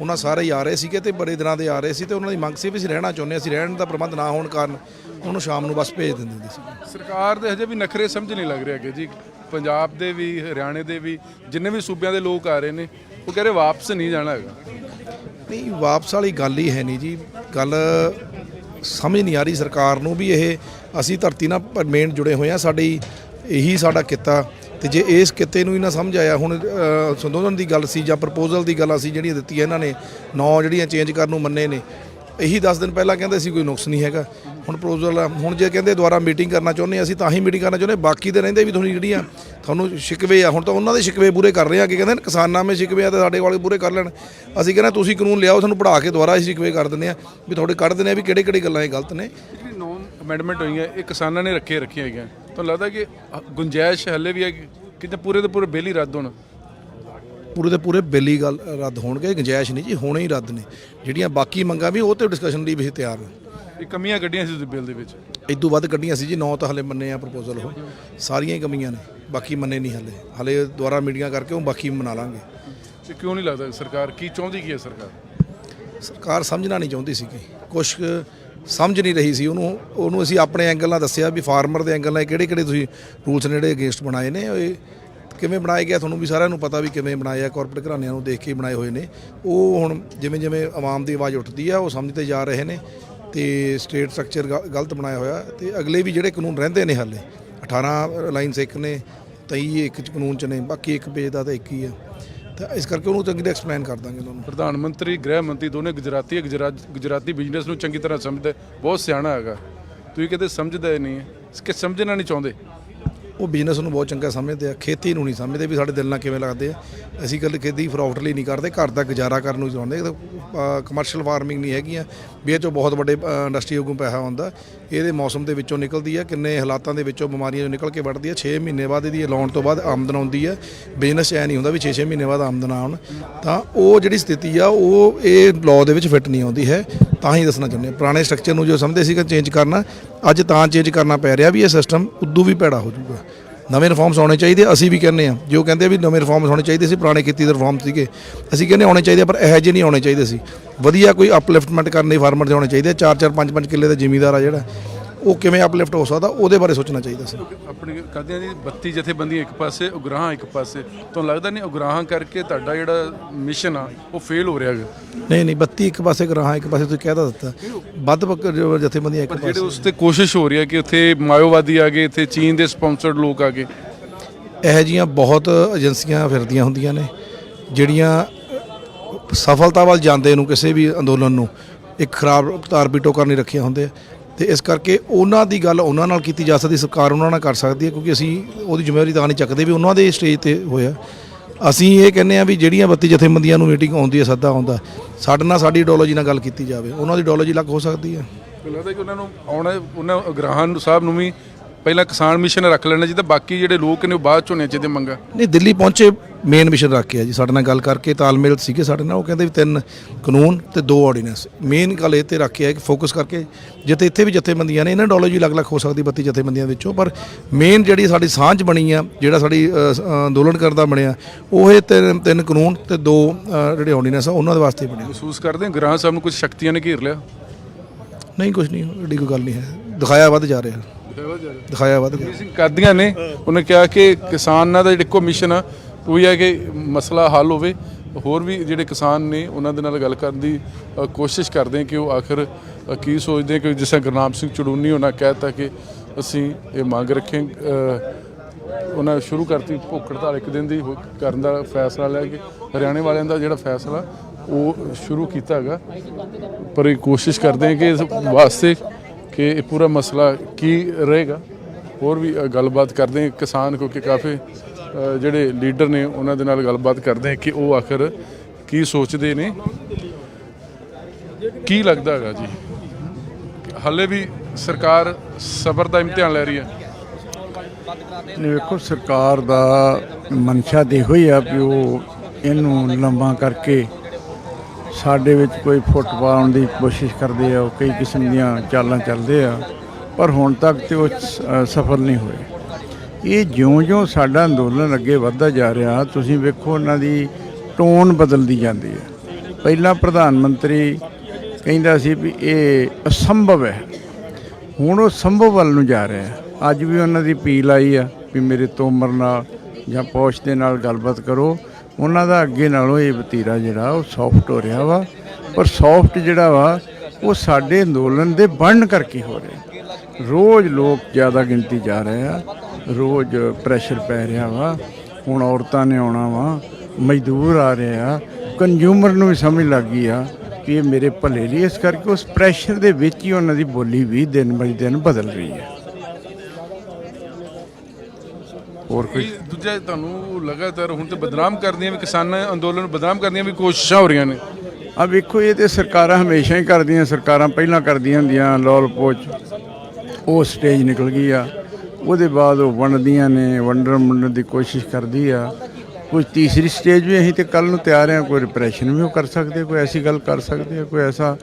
ਉਹਨਾਂ ਸਾਰੇ ਹੀ ਆ ਰਹੇ ਸੀਗੇ ਤੇ ਬੜੇ ਦਿਨਾਂ ਦੇ ਆ ਰਹੇ ਸੀ ਤੇ ਉਹਨਾਂ ਦੀ ਮੰਗ ਸੀ ਵੀ ਅਸੀਂ ਰਹਿਣਾ ਚਾਹੁੰਦੇ ਅਸੀਂ ਰਹਿਣ ਦਾ ਪ੍ਰਬੰਧ ਨਾ ਹੋਣ ਕਾਰਨ ਉਹਨੂੰ ਸ਼ਾਮ ਨੂੰ ਬਸ ਭੇਜ ਦਿੰਦੇ ਹੁੰਦੇ ਸੀ ਸਰਕਾਰ ਦੇ ਹਜੇ ਵੀ ਨਖਰੇ ਸਮਝ ਨਹੀਂ ਲੱਗ ਰਿਹਾ ਕਿ ਜੀ। ਪੰਜਾਬ ਦੇ ਵੀ ਹਰਿਆਣੇ ਦੇ ਵੀ ਜਿੰਨੇ ਵੀ ਸੂਬਿਆਂ ਦੇ ਲੋਕ ਆ ਰਹੇ ਨੇ ਉਹ ਕਹਿ ਰਹੇ ਵਾਪਸ ਨਹੀਂ ਜਾਣਾ ਹੈਗਾ। ਨਹੀਂ ਵਾਪਸ ਵਾਲੀ ਗੱਲ ਹੀ ਹੈ ਨਹੀਂ ਜੀ। ਗੱਲ ਸਮਝ ਨਹੀਂ ਆ ਰਹੀ ਸਰਕਾਰ ਨੂੰ ਵੀ ਇਹ ਅਸੀਂ ਧਰਤੀ ਨਾਲ ਮੇਨ ਜੁੜੇ ਹੋਏ ਆ ਸਾਡੀ ਇਹੀ ਸਾਡਾ ਕਿੱਤਾ। ਤੇ ਜੇ ਇਸ ਕਿੱਤੇ ਨੂੰ ਹੀ ਨਾ ਸਮਝ ਆਇਆ ਹੁਣ ਅ, ਸੰਦੋਧਨ ਦੀ ਗੱਲ ਸੀ ਜਾਂ ਪ੍ਰਪੋਜ਼ਲ ਦੀ ਗੱਲਾਂ ਸੀ ਜਿਹੜੀਆਂ ਦਿੱਤੀਆਂ ਇਹਨਾਂ ਨੇ ਨੌ ਜਿਹੜੀਆਂ ਚੇਂਜ ਕਰਨ ਨੂੰ ਮੰਨੇ ਨੇ ਇਹੀ 10 ਦਿਨ ਪਹਿਲਾਂ ਕਹਿੰਦੇ ਸੀ ਕੋਈ ਨੁਕਸ ਨਹੀਂ ਹੈਗਾ। ਹੁਣ ਪ੍ਰਪੋਜ਼ਲ ਆ ਹੁਣ ਜੇ ਕਹਿੰਦੇ ਦੁਬਾਰਾ ਮੀਟਿੰਗ ਕਰਨਾ ਚਾਹੁੰਦੇ ਅਸੀਂ ਤਾਂ ਹੀ ਮੀਟਿੰਗ ਕਰਨਾ ਚਾਹੁੰਦੇ ਬਾਕੀ ਦੇ ਰਹਿੰਦੇ ਵੀ ਤੁਹਾਨੂੰ ਜਿਹੜੀਆਂ ਤੁਹਾਨੂੰ ਸ਼ਿਕਵੇ ਆ ਹੁਣ ਤਾਂ ਉਹਨਾਂ ਦੇ ਸ਼ਿਕਵੇ ਪੂਰੇ ਕਰ ਰਹੇ ਆ ਕਿ ਕਹਿੰਦੇ ਨੇ ਕਿਸਾਨਾਂ ਮੇ ਸ਼ਿਕਵੇ ਆ ਤੇ ਸਾਡੇ ਵਾਲੇ ਪੂਰੇ ਕਰ ਲੈਣ। ਅਸੀਂ ਕਹਿੰਦੇ ਤੁਸੀਂ ਕਾਨੂੰਨ ਲਿਆਓ ਤੁਹਾਨੂੰ ਪੜ੍ਹਾ ਕੇ ਦੁਬਾਰਾ ਅਸੀਂ ਸ਼ਿਕਵੇ ਕਰ ਦਿੰਦੇ ਆ ਵੀ ਤੁਹਾਡੇ ਕੱਢ ਦਿੰਦੇ ਆ ਵੀ ਕਿਹੜੇ ਕਿਹੜੇ ਗੱਲਾਂ ਇਹ ਗਲਤ ਨੇ। ਜਿਹੜੀ ਨੌ ਅਮੈਂਡਮੈਂਟ ਹੋਈਆਂ ਇਹ ਕਿਸਾਨਾਂ ਨੇ ਰੱਖੇ ਰੱਖੀਆਂ ਹੈਗੀਆਂ। ਤੁਹਾਨੂੰ ਲੱਗਦਾ ਕਿ ਗੁੰਜਾਇਸ਼ ਹੱਲੇ ਵੀ ਹੈ ਕਿ ਕਿਤੇ ਪੂਰੇ ਦੇ ਪੂਰੇ ਬਿੱਲ ਹੀ ਰੱਦ ਹੋਣ? ਪੂਰੇ ਦੇ ਪੂਰੇ ਬਿੱਲ ਹੀ ਗੱਲ ਰੱਦ ਹੋਣਗੇ ਗੁੰਜਾਇਸ਼ ਨਹੀਂ ਜੀ ਹੋਣੇ ਹੀ ਰੱਦ ਨੇ। ਜਿਹੜੀਆਂ ਬਾਕੀ ਮੰਗਾਂ ਵੀ ਉਹ ਤੇ ਡਿਸਕਸ਼ਨ ਲਈ ਵੀ ਤਿਆਰ ਹਾਂ। ਇਹ ਕਮੀਆਂ ਕੱਢੀਆਂ ਸੀ ਤੁਸੀਂ ਬਿੱਲ ਦੇ ਵਿੱਚ? ਇਦੋਂ ਵੱਧ ਕੱਢੀਆਂ ਸੀ ਜੀ ਨੌ ਤਾਂ ਹਲੇ ਮੰਨੇ ਆ ਪ੍ਰਪੋਜ਼ਲ ਉਹ। ਸਾਰੀਆਂ ਹੀ ਕਮੀਆਂ ਨੇ ਬਾਕੀ ਮੰਨੇ ਨਹੀਂ ਹਲੇ। ਹਲੇ ਦੁਬਾਰਾ ਮੀਟਿੰਗਾਂ ਕਰਕੇ ਉਹ ਬਾਕੀ ਮਨਾ ਲਾਂਗੇ। ਤੇ ਕਿਉਂ ਨਹੀਂ ਲੱਗਦਾ ਸਰਕਾਰ? ਕੀ ਚਾਹੁੰਦੀ ਕੀ ਹੈ ਸਰਕਾਰ? ਸਰਕਾਰ ਸਮਝਣਾ ਨਹੀਂ ਚਾਹੁੰਦੀ ਕੁਛ ਕੁ ਸਮਝ ਨਹੀਂ ਰਹੀ ਸੀ। ਉਹਨੂੰ ਉਹਨੂੰ ਅਸੀਂ ਆਪਣੇ ਐਂਗਲ ਨਾਲ ਦੱਸਿਆ ਵੀ ਫਾਰਮਰ ਦੇ ਐਂਗਲ ਨਾਲ ਕਿਹੜੇ ਕਿਹੜੇ ਤੁਸੀਂ ਰੂਲਸ ਨੇ ਜਿਹੜੇ ਅਗੇਂਸਟ ਬਣਾਏ ਨੇ। ਇਹ ਕਿਵੇਂ ਬਣਾਏ ਗਿਆ ਤੁਹਾਨੂੰ ਵੀ ਸਾਰਿਆਂ ਨੂੰ ਪਤਾ ਵੀ ਕਿਵੇਂ ਬਣਾਏ ਆ ਕਾਰਪੋਰੇਟ ਘਰਾਣਿਆਂ ਨੂੰ ਦੇਖ ਕੇ ਬਣਾਏ ਹੋਏ ਨੇ। ਉਹ ਹੁਣ ਜਿਵੇਂ ਜਿਵੇਂ ਆਵਾਮ ਦੀ ਆਵਾਜ਼ ਉੱਠਦੀ ਆ, ਉਹ ਸਮਝਦੇ ਜਾ ਰਹੇ ਨੇ ਤੇ ਸਟੇਟ ਸਟਰਕਚਰ ਗਲਤ ਬਣਾਇਆ ਹੋਇਆ ਤੇ ਅਗਲੇ ਵੀ ਜਿਹੜੇ ਕਾਨੂੰਨ ਰਹਿੰਦੇ ਨੇ ਹਾਲੇ 18 ਲਾਈਨਸ ਇੱਕ ਨੇ 23 ਇੱਕ ਚ ਕਾਨੂੰਨ ਚ ਨੇ, ਬਾਕੀ ਇੱਕ ਪੇਜ ਦਾ ਤਾਂ ਇੱਕ ਹੀ ਆ। ਤਾਂ ਇਸ ਕਰਕੇ ਉਹਨੂੰ ਚੰਗੀ ਤਰ੍ਹਾਂ ਐਕਸਪਲੇਨ ਕਰ ਦਾਂਗੇ ਤੁਹਾਨੂੰ। ਪ੍ਰਧਾਨ ਮੰਤਰੀ ਗ੍ਰਹਿ ਮੰਤਰੀ ਦੋਨੇ ਗੁਜਰਾਤੀ ਹੈ। ਗੁਜਰਾਤ ਗੁਜਰਾਤੀ ਬਿਜ਼ਨਸ ਨੂੰ ਚੰਗੀ ਤਰ੍ਹਾਂ ਸਮਝਦਾ ਹੈ, ਬਹੁਤ ਸਿਆਣਾ ਹੈਗਾ। ਤੁਸੀਂ ਕਿਤੇ ਸਮਝਦਾ ਹੀ ਨਹੀਂ ਹੈ ਕਿ ਸਮਝਣਾ ਨਹੀਂ ਚਾਹੁੰਦੇ। ਉਹ ਬਿਜ਼ਨਸ ਨੂੰ ਬਹੁਤ ਚੰਗਾ ਸਮਝਦੇ ਆ, ਖੇਤੀ ਨੂੰ ਨਹੀਂ ਸਮਝਦੇ ਵੀ ਸਾਡੇ ਦਿਲ ਨਾਲ ਕਿਵੇਂ ਲੱਗਦੇ ਆ। ਅਸੀਂ ਗੱਲ ਖੇਤੀ ਪ੍ਰੋਫਿਟ ਨਹੀਂ ਕਰਦੇ, ਘਰ ਦਾ ਗੁਜ਼ਾਰਾ ਕਰਨ ਨੂੰ ਚਾਹੁੰਦੇ ਕਮਰਸ਼ੀਅਲ ਫਾਰਮਿੰਗ ਨਹੀਂ ਹੈਗੀਆਂ, ਵੀ ਇਹ ਚੋਂ ਬਹੁਤ ਵੱਡੇ ਇੰਡਸਟਰੀ ਨੂੰ ਪੈਸਾ ਆਉਂਦਾ। ਇਹਦੇ ਮੌਸਮ ਦੇ ਵਿੱਚੋਂ ਨਿਕਲਦੀ ਆ, ਕਿੰਨੇ ਹਾਲਾਤਾਂ ਦੇ ਵਿੱਚੋਂ ਬਿਮਾਰੀਆਂ ਨਿਕਲ ਕੇ ਵੱਢਦੀ ਆ। 6 ਮਹੀਨੇ ਬਾਅਦ ਇਹਦੀ ਲਾਉਣ ਤੋਂ ਬਾਅਦ ਆਮਦਨ ਆਉਂਦੀ ਆ। ਬਿਜ਼ਨਸ ਐ ਨਹੀਂ ਹੁੰਦਾ ਵੀ 6-6 ਮਹੀਨੇ ਬਾਅਦ ਆਮਦਨ ਆਉਣ। ਤਾਂ ਉਹ ਜਿਹੜੀ ਸਥਿਤੀ ਆ, ਉਹ ਇਹ ਲਾਅ ਦੇ ਵਿੱਚ ਫਿੱਟ ਨਹੀਂ ਆਉਂਦੀ ਹੈ। ਤਾਂ ਹੀ ਦੱਸਣਾ ਚਾਹੁੰਦੇ ਹਾਂ ਪੁਰਾਣੇ ਸਟਰਕਚਰ ਨੂੰ ਜੋ ਸਮਝਦੇ ਸੀਗਾ ਚੇਂਜ ਕਰਨਾ, ਅੱਜ ਤਾਂ ਚੇਂਜ ਕਰਨਾ ਪੈ ਰਿਹਾ ਵੀ ਇਹ ਸਿਸਟਮ ਉਦੋਂ ਵੀ ਭੈੜਾ ਹੋ ਜਾਊਗਾ। ਨਵੇਂ ਰਿਫਾਰਮਸ ਆਉਣੇ ਚਾਹੀਦੇ ਅਸੀਂ ਵੀ ਕਹਿੰਦੇ ਆ। ਜੋ ਕਹਿੰਦੇ ਆ ਵੀ ਨਵੇਂ ਰਿਫਾਰਮਸ ਹੋਣੇ ਚਾਹੀਦੇ ਸੀ, ਪੁਰਾਣੇ ਖੇਤੀ ਦੇ ਰਿਫਾਰਮ ਸੀਗੇ। ਅਸੀਂ ਕਹਿੰਦੇ ਆਉਣੇ ਚਾਹੀਦੇ ਪਰ ਇਹੋ ਜਿਹੇ ਨਹੀਂ ਆਉਣੇ ਚਾਹੀਦੇ ਸੀ। ਵਧੀਆ ਕੋਈ ਅਪਲਿਫਟਮੈਂਟ ਕਰਨੇ ਫਾਰਮਰ ਦੇ ਹੋਣੇ ਚਾਹੀਦੇ 4-4 5-5 ਕਿੱਲੇ ਦਾ ਜ਼ਿਮੀਦਾਰ ਆ ਜਿਹੜਾ। ਉਹ ਕਿਵੇਂ ਅਪਲਿਫਟ ਹੋ ਸਕਦਾ ਉਹਦੇ ਬਾਰੇ ਸੋਚਣਾ ਚਾਹੀਦਾ ਸੀ। ਆਪਣੀ ਕਰਦੇ ਜੀ 32 ਜਥੇਬੰਦੀਆਂ ਇੱਕ ਪਾਸੇ ਉਗਰਾਹਾਂ ਇੱਕ ਪਾਸੇ। ਤੁਹਾਨੂੰ ਲੱਗਦਾ ਨਹੀਂ ਉਗਰਾਹਾਂ ਕਰਕੇ ਤੁਹਾਡਾ ਜਿਹੜਾ ਮਿਸ਼ਨ ਆ ਉਹ ਫੇਲ ਹੋ ਰਿਹਾ ਹੈਗਾ? ਨਹੀਂ ਨਹੀਂ 32 ਇੱਕ ਪਾਸੇ ਕਰਾਹਾਂ ਇੱਕ ਪਾਸੇ ਤੁਸੀਂ ਕਹਿ ਤਾਂ ਦਿੱਤਾ। ਵੱਧ ਜਥੇਬੰਦੀਆਂ ਇੱਕ ਪਰ ਜਿਹੜੇ ਪਾਸੇ ਉਸ ਤੇ ਕੋਸ਼ਿਸ਼ ਹੋ ਰਹੀ ਹੈ ਕਿ ਉੱਥੇ ਮਾਇਓਵਾਦੀ ਆ ਗਏ ਇੱਥੇ ਚੀਨ ਦੇ ਸਪਾਂਸਰਡ ਲੋਕ ਆ ਗਏ। ਇਹੋ ਜੀਆਂ ਬਹੁਤ ਏਜੰਸੀਆਂ ਫਿਰਦੀਆਂ ਹੁੰਦੀਆਂ ਨੇ ਜਿਹੜੀਆਂ ਸਫਲਤਾ ਵੱਲ ਜਾਂਦੇ ਨੂੰ ਕਿਸੇ ਵੀ ਅੰਦੋਲਨ ਨੂੰ ਇੱਕ ਖਰਾਬ ਤਾਰਬੀਟੋ ਕਰਨੀ ਰੱਖਿਆ ਹੁੰਦੇ ਆ। ਤੇ ਇਸ ਕਰਕੇ ਉਹਨਾਂ ਦੀ ਗੱਲ ਉਹਨਾਂ ਨਾਲ ਕੀਤੀ ਜਾ ਸਕਦੀ ਸਰਕਾਰ ਉਹਨਾਂ ਨਾਲ ਕਰ ਸਕਦੀ ਹੈ ਕਿਉਂਕਿ ਅਸੀਂ ਉਹਦੀ ਜ਼ਿੰਮੇਵਾਰੀ ਤਾਂ ਨਹੀਂ ਚੱਕਦੇ ਵੀ ਉਹਨਾਂ ਦੇ ਸਟੇਜ ਤੇ ਹੋਇਆ। ਅਸੀਂ ਇਹ ਕਹਿੰਦੇ ਆ ਵੀ ਜਿਹੜੀਆਂ ਬੱਤੀ ਜਥੇਬੰਦੀਆਂ ਨੂੰ ਮੀਟਿੰਗ ਆਉਂਦੀ ਹੈ ਸੱਦਾ ਆਉਂਦਾ ਸਾਡੇ ਨਾਲ ਸਾਡੀ ਇਡੀਓਲੋਜੀ ਨਾਲ ਗੱਲ ਕੀਤੀ ਜਾਵੇ। ਉਹਨਾਂ ਦੀ ਇਡੀਓਲੋਜੀ ਅਲੱਗ ਹੋ ਸਕਦੀ ਹੈ। ਮੈਨੂੰ ਲੱਗਦਾ ਕਿ ਉਹਨਾਂ ਨੂੰ ਆਉਣਾ ਉਹਨਾਂ ਉਗਰਾਹਾਂ ਨੂੰ ਸਾਹਿਬ ਨੂੰ ਵੀ ਪਹਿਲਾਂ ਕਿਸਾਨ ਮਿਸ਼ਨ ਰੱਖ ਲੈਣਾ ਚਾਹੀਦਾ ਬਾਕੀ ਜਿਹੜੇ ਲੋਕ ਨੇ ਉਹ ਬਾਅਦ ਚ ਹੋਣੇ ਚਾਹੀਦੇ ਮੰਗਾ। ਨਹੀਂ ਦਿੱਲੀ ਪਹੁੰਚੇ ਮੇਨ ਮਿਸ਼ਨ ਰੱਖ ਕੇ ਆ ਜੀ ਸਾਡੇ ਨਾਲ ਗੱਲ ਕਰਕੇ ਤਾਲਮੇਲ ਸੀਗੇ ਸਾਡੇ ਨਾਲ ਉਹ ਕਹਿੰਦੇ ਵੀ ਤਿੰਨ ਕਾਨੂੰਨ ਤੇ ਦੋ ਆਰਡੀਨੈਂਸ ਮੇਨ ਗੱਲ ਇਹ ਤੇ ਰੱਖ ਕੇ ਕਿ ਫੋਕਸ ਕਰਕੇ ਜਿੱਥੇ ਇੱਥੇ ਵੀ ਜਥੇਬੰਦੀਆਂ ਨੇ ਇਹਨਾਂ ਡੋਲੋਜੀ ਅਲੱਗ-ਅਲੱਗ ਹੋ ਸਕਦੀ ਬੱਤੀ ਜਥੇਬੰਦੀਆਂ ਵਿੱਚੋਂ ਪਰ ਮੇਨ ਜਿਹੜੀ ਸਾਡੀ ਸਾਂਝ ਬਣੀ ਆ ਜਿਹੜਾ ਸਾਡੀ ਅੰਦੋਲਨ ਕਰਦਾ ਬਣਿਆ ਉਹ ਇਹ ਤਿੰਨ ਤਿੰਨ ਕਾਨੂੰਨ ਤੇ ਦੋ ਜਿਹੜੇ ਆਰਡੀਨੈਂਸ ਆ ਉਹਨਾਂ ਦੇ ਵਾਸਤੇ ਬਣੇ ਮਹਿਸੂਸ ਕਰਦੇ ਹਾਂ ਗ੍ਰਾਹ ਸਾਹਿਬ ਨੂੰ ਕੁਝ ਸ਼ਕਤੀਆਂ ਨੇ ਘੇਰ ਲਿਆ? ਨਹੀਂ ਕੁਝ ਨਹੀਂ ਏਡੀ ਕੋਈ ਗੱਲ ਨਹੀਂ ਹੈ। ਦਿਖਾਇਆ ਵੱਧ ਜਾ ਰਿਹਾ। ਦਿਖਾਇਆ ਵੱਧ ਗਿਆ ਕਾਦੀਆਂ ਨੇ? ਉਹਨੇ ਕਿਹਾ ਕਿ ਕਿਸਾਨਾਂ ਦਾ ਜਿਹੜਾ ਮਿਸ਼ਨ ਆ ਉਹ ਹੈ ਕਿ ਮਸਲਾ ਹੱਲ ਹੋਵੇ। ਹੋਰ ਵੀ ਜਿਹੜੇ ਕਿਸਾਨ ਨੇ, ਉਹਨਾਂ ਦੇ ਨਾਲ ਗੱਲ ਕਰਨ ਦੀ ਕੋਸ਼ਿਸ਼ ਕਰਦੇ ਹਾਂ ਕਿ ਉਹ ਆਖਰ ਕੀ ਸੋਚਦੇ ਕਿ ਜਿਸ ਤਰ੍ਹਾਂ ਗੁਰਨਾਮ ਸਿੰਘ ਚੜੂਨੀ ਉਹਨਾਂ ਕਹਿਤਾ ਕਿ ਅਸੀਂ ਇਹ ਮੰਗ ਰੱਖੇ ਉਹਨਾਂ ਸ਼ੁਰੂ ਕਰਤੀ ਭੁੱਖ ਹੜਤਾਲ ਇੱਕ ਦਿਨ ਦੀ ਹੋ- ਕਰਨ ਦਾ ਫੈਸਲਾ ਲਿਆ ਕਿ, ਹਰਿਆਣੇ ਵਾਲਿਆਂ ਦਾ ਜਿਹੜਾ ਫੈਸਲਾ, ਉਹ ਸ਼ੁਰੂ ਕੀਤਾ ਹੈਗਾ। ਪਰ ਇਹ ਕੋਸ਼ਿਸ਼ ਕਰਦੇ ਹਾਂ ਕਿ ਇਸ ਵਾਸਤੇ ਕਿ ਇਹ ਪੂਰਾ ਮਸਲਾ ਕੀ ਰਹੇਗਾ। ਹੋਰ ਵੀ ਗੱਲਬਾਤ ਕਰਦੇ ਹਾਂ ਕਿਸਾਨ, ਕਿਉਂਕਿ ਕਾਫੀ ਜਿਹੜੇ ਲੀਡਰ ਨੇ ਉਹਨਾਂ ਦੇ ਨਾਲ ਗੱਲਬਾਤ ਕਰਦੇ ਹਾਂ ਕਿ ਉਹ ਆਖਰ ਕੀ ਸੋਚਦੇ ਨੇ। ਕੀ ਲੱਗਦਾ ਹੈਗਾ ਜੀ? ਹਾਲੇ ਵੀ ਸਰਕਾਰ ਸਬਰ ਦਾ ਇਮਤਿਹਾਨ ਲੈ ਰਹੀ ਹੈ। ਨਹੀਂ, ਵੇਖੋ, ਸਰਕਾਰ ਦਾ ਮਨਸ਼ਾ ਤੇ ਇਹੋ ਹੀ ਆ ਵੀ ਉਹ ਇਹਨੂੰ ਲੰਬਾ ਕਰਕੇ ਸਾਡੇ ਵਿੱਚ ਕੋਈ ਫੁੱਟ ਪਾਉਣ ਦੀ ਕੋਸ਼ਿਸ਼ ਕਰਦੇ ਆ, ਉਹ ਕਈ ਕਿਸਮ ਦੀਆਂ ਚਾਲਾਂ ਚੱਲਦੇ ਆ, ਪਰ ਹੁਣ ਤੱਕ ਤੇ ਉਹ ਸ- ਸਫਲ ਨਹੀਂ ਹੋਏ। ਇਹ ਜਿਉਂ-ਜਿਉਂ ਸਾਡਾ ਅੰਦੋਲਨ ਅੱਗੇ ਵੱਧਦਾ ਜਾ ਰਿਹਾ, ਤੁਸੀਂ ਵੇਖੋ ਉਹਨਾਂ ਦੀ ਟੋਨ ਬਦਲਦੀ ਜਾਂਦੀ ਹੈ। ਪਹਿਲਾਂ ਪ੍ਰਧਾਨ ਮੰਤਰੀ ਕਹਿੰਦਾ ਸੀ ਵੀ ਇਹ ਅਸੰਭਵ ਹੈ। ਹੁਣ ਉਹ ਸੰਭਵ ਵੱਲ ਨੂੰ ਜਾ ਰਿਹਾ ਹੈ। ਅੱਜ ਵੀ ਉਹਨਾਂ ਦੀ ਅਪੀਲ ਆਈ ਆ ਵੀ ਮੇਰੇ ਤੋਮਰ ਨਾਲ ਜਾਂ ਪੌਸ਼ ਦੇ ਨਾਲ ਗੱਲਬਾਤ ਕਰੋ। ਉਹਨਾਂ ਦਾ ਅੱਗੇ ਨਾਲੋਂ ਇਹ ਵਤੀਰਾ ਜਿਹੜਾ, ਉਹ ਸੌਫਟ ਹੋ ਰਿਹਾ ਵਾ। ਪਰ ਸੌਫਟ ਜਿਹੜਾ ਵਾ, ਉਹ ਸਾਡੇ ਅੰਦੋਲਨ ਦੇ ਬਣਨ ਕਰਕੇ ਹੋ ਰਿਹਾ। ਰੋਜ਼ ਲੋਕ ਜ਼ਿਆਦਾ ਗਿਣਤੀ ਜਾ ਰਹੇ ਆ। ਰੋਜ਼ ਪ੍ਰੈਸ਼ਰ ਪੈ ਰਿਹਾ ਵਾ। ਹੁਣ ਔਰਤਾਂ ਨੇ ਆਉਣਾ ਵਾ। ਮਜ਼ਦੂਰ ਆ ਰਹੇ ਆ। ਕੰਜ਼ਿਊਮਰ ਨੂੰ ਵੀ ਸਮਝ ਲੱਗ ਗਈ ਆ ਕਿ ਇਹ ਮੇਰੇ ਭਲੇ ਲਈ ਇਸ ਕਰਕੇ ਉਸ ਪ੍ਰੈਸ਼ਰ ਦੇ ਵਿੱਚ ਹੀ ਉਹਨਾਂ ਦੀ ਬੋਲੀ ਵੀ ਦਿਨ ਬਈ ਦਿਨ ਬਦਲ ਰਹੀ ਹੈ ਹੋਰ ਕੋਈ? ਦੂਜਾ ਤੁਹਾਨੂੰ ਲਗਾਤਾਰ ਹੁਣ ਤੇ ਬਦਨਾਮ ਕਰਦੀਆਂ ਵੀ ਕਿਸਾਨ ਅੰਦੋਲਨ ਨੂੰ ਬਦਨਾਮ ਕਰਦੀਆਂ ਵੀ ਕੋਸ਼ਿਸ਼ਾਂ ਹੋ ਰਹੀਆਂ ਨੇ। ਆ ਵੇਖੋ ਇਹ ਤੇ ਸਰਕਾਰਾਂ ਹਮੇਸ਼ਾ ਹੀ ਕਰਦੀਆਂ। ਸਰਕਾਰਾਂ ਪਹਿਲਾਂ ਕਰਦੀਆਂ ਹੁੰਦੀਆਂ ਲੋਲ ਪੋਚ ਉਹ ਸਟੇਜ ਨਿਕਲ ਗਈ ਆ। ਉਹਦੇ ਬਾਅਦ ਉਹ ਵੰਡਦੀਆਂ ਨੇ, ਵੰਡਣ ਵੰਡਣ ਦੀ ਕੋਸ਼ਿਸ਼ ਕਰਦੀ ਆ। ਕੋਈ ਤੀਸਰੀ ਸਟੇਜ ਵੀ ਅਸੀਂ ਤੇ ਕੱਲ ਨੂੰ ਤਿਆਰ ਆ ਕੋਈ ਰਿਪਰੈਸ਼ਨ ਵੀ ਉਹ ਕਰ ਸਕਦੇ ਕੋਈ ਐਸੀ ਗੱਲ ਕਰ ਸਕਦੇ ਆ, ਕੋਈ ਐਸਾ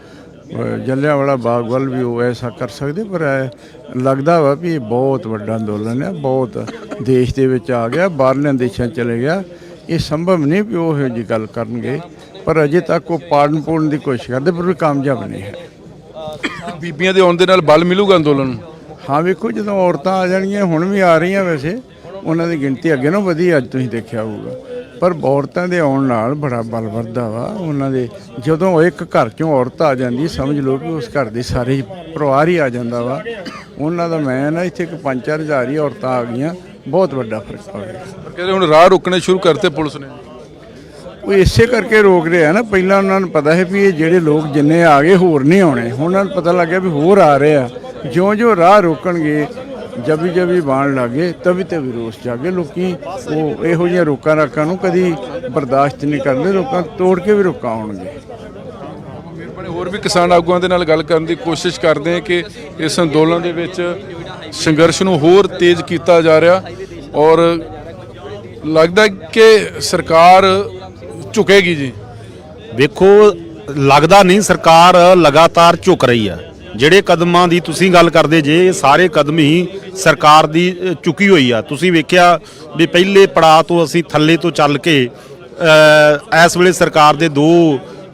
ਜੱਲਿਆਂ ਵਾਲਾ ਬਾਗ ਵੱਲ ਵੀ ਉਹ ਐਸਾ ਕਰ ਸਕਦੇ ਪਰ ਲੱਗਦਾ ਵਾ ਵੀ ਇਹ ਬਹੁਤ ਵੱਡਾ ਅੰਦੋਲਨ ਹੈ ਬਹੁਤ ਦੇਸ਼ ਦੇ ਵਿੱਚ ਆ ਗਿਆ ਬਾਹਰਲੇ ਦੇਸ਼ਾਂ ਚਲੇ ਗਿਆ। ਇਹ ਸੰਭਵ ਨਹੀਂ ਵੀ ਉਹ ਇਹੋ ਜਿਹੀ ਗੱਲ ਕਰਨਗੇ, ਪਰ ਅਜੇ ਤੱਕ ਉਹ ਪਾੜਨ ਪੂਰਨ ਦੀ ਕੋਸ਼ਿਸ਼ ਕਰਦੇ, ਪਰ ਵੀ ਕਾਮਯਾਬ ਨਹੀਂ ਹੈ। ਬੀਬੀਆਂ ਦੇ ਆਉਣ ਦੇ ਨਾਲ ਬਲ ਮਿਲੂਗਾ ਅੰਦੋਲਨ ਨੂੰ? ਹਾਂ ਵੇਖੋ ਜਦੋਂ ਔਰਤਾਂ ਆ ਜਾਣਗੀਆਂ ਹੁਣ ਵੀ ਆ ਰਹੀਆਂ ਵੈਸੇ। ਉਹਨਾਂ ਦੀ ਗਿਣਤੀ ਅੱਗੇ ਨਾਲੋਂ ਵਧੀ ਅੱਜ ਤੁਸੀਂ ਦੇਖਿਆ ਹੋਊਗਾ। ਪਰ ਔਰਤਾਂ ਦੇ ਆਉਣ ਨਾਲ ਬੜਾ ਬਲ ਵੱਧਦਾ ਵਾ। ਉਹਨਾਂ ਦੇ ਜਦੋਂ ਇੱਕ ਘਰ ਚੋਂ ਔਰਤ ਆ ਜਾਂਦੀ ਸਮਝ ਲਓ ਕਿ ਉਸ ਘਰ ਦੇ ਸਾਰੇ ਪਰਿਵਾਰ ਹੀ ਆ ਜਾਂਦਾ ਵਾ। ਉਹਨਾਂ ਦਾ ਮੈਂ ਨਾ ਇੱਥੇ ਇੱਕ ਪੰਜ ਚਾਰ ਹਜ਼ਾਰ ਹੀ ਔਰਤਾਂ ਆ ਗਈਆਂ। ਬਹੁਤ ਵੱਡਾ ਫ਼ਰਕ ਪੈ ਗਿਆ। ਕਹਿੰਦੇ ਹੁਣ ਰਾਹ ਰੋਕਣੇ ਸ਼ੁਰੂ ਕਰਤੇ ਪੁਲਿਸ ਨੇ। ਉਹ ਇਸੇ ਕਰਕੇ ਰੋਕ ਰਿਹਾ ਨਾ। ਪਹਿਲਾਂ ਉਹਨਾਂ ਨੂੰ ਪਤਾ ਹੈ ਵੀ ਇਹ ਜਿਹੜੇ ਲੋਕ ਜਿੰਨੇ ਆ ਗਏ ਹੋਰ ਨਹੀਂ ਆਉਣੇ। ਹੁਣ ਉਹਨਾਂ ਨੂੰ ਪਤਾ ਲੱਗਿਆ ਵੀ ਹੋਰ ਆ ਰਹੇ ਆ। ਜਿਉਂ-ਜਿਉਂ ਰਾਹ ਰੋਕਣਗੇ ਜਬੀ ਜਬੀ ਬਾਣ ਲੱਗੇ ਤਵੀ ਤੇ ਵੀ ਰੋਸ ਜਾਗੇ। ਲੋਕੀ ਉਹ ਇਹੋ ਜਿਹੀਆਂ ਰੋਕਾਂ ਰਾਕਾਂ ਨੂੰ ਕਦੀ ਬਰਦਾਸ਼ਤ ਨਹੀਂ ਕਰਦੇ ਲੋਕਾਂ ਤੋੜ ਕੇ ਵੀ ਰੋਕਾਂ ਆਉਣਗੇ। ਮਿਹਰਬਾਨੀ ਹੋਰ ਵੀ ਕਿਸਾਨ ਆਗੂਆਂ ਦੇ ਨਾਲ ਗੱਲ ਕਰਨ ਦੀ ਕੋਸ਼ਿਸ਼ ਕਰਦੇ ਹਾਂ ਕਿ ਇਸ ਅੰਦੋਲਨ ਦੇ ਵਿੱਚ ਸੰਘਰਸ਼ ਨੂੰ ਹੋਰ ਤੇਜ਼ ਕੀਤਾ ਜਾ ਰਿਹਾ ਔਰ ਲੱਗਦਾ ਕਿ ਸਰਕਾਰ ਝੁਕੇਗੀ ਜੀ। ਵੇਖੋ ਲੱਗਦਾ ਨਹੀਂ ਸਰਕਾਰ ਲਗਾਤਾਰ ਝੁਕ ਰਹੀ ਆ ਜਿਹੜੇ ਕਦਮਾਂ ਦੀ ਤੁਸੀਂ ਗੱਲ ਕਰਦੇ ਜੇ, ਇਹ ਸਾਰੇ ਕਦਮ ਹੀ ਸਰਕਾਰ ਦੀ ਚੁੱਕੀ ਹੋਈ ਆ। ਤੁਸੀਂ ਵੇਖਿਆ ਵੀ ਪਹਿਲੇ ਪੜਾਅ ਤੋਂ ਅਸੀਂ ਥੱਲੇ ਤੋਂ ਚੱਲ ਕੇ ਇਸ ਵੇਲੇ ਸਰਕਾਰ ਦੇ ਦੋ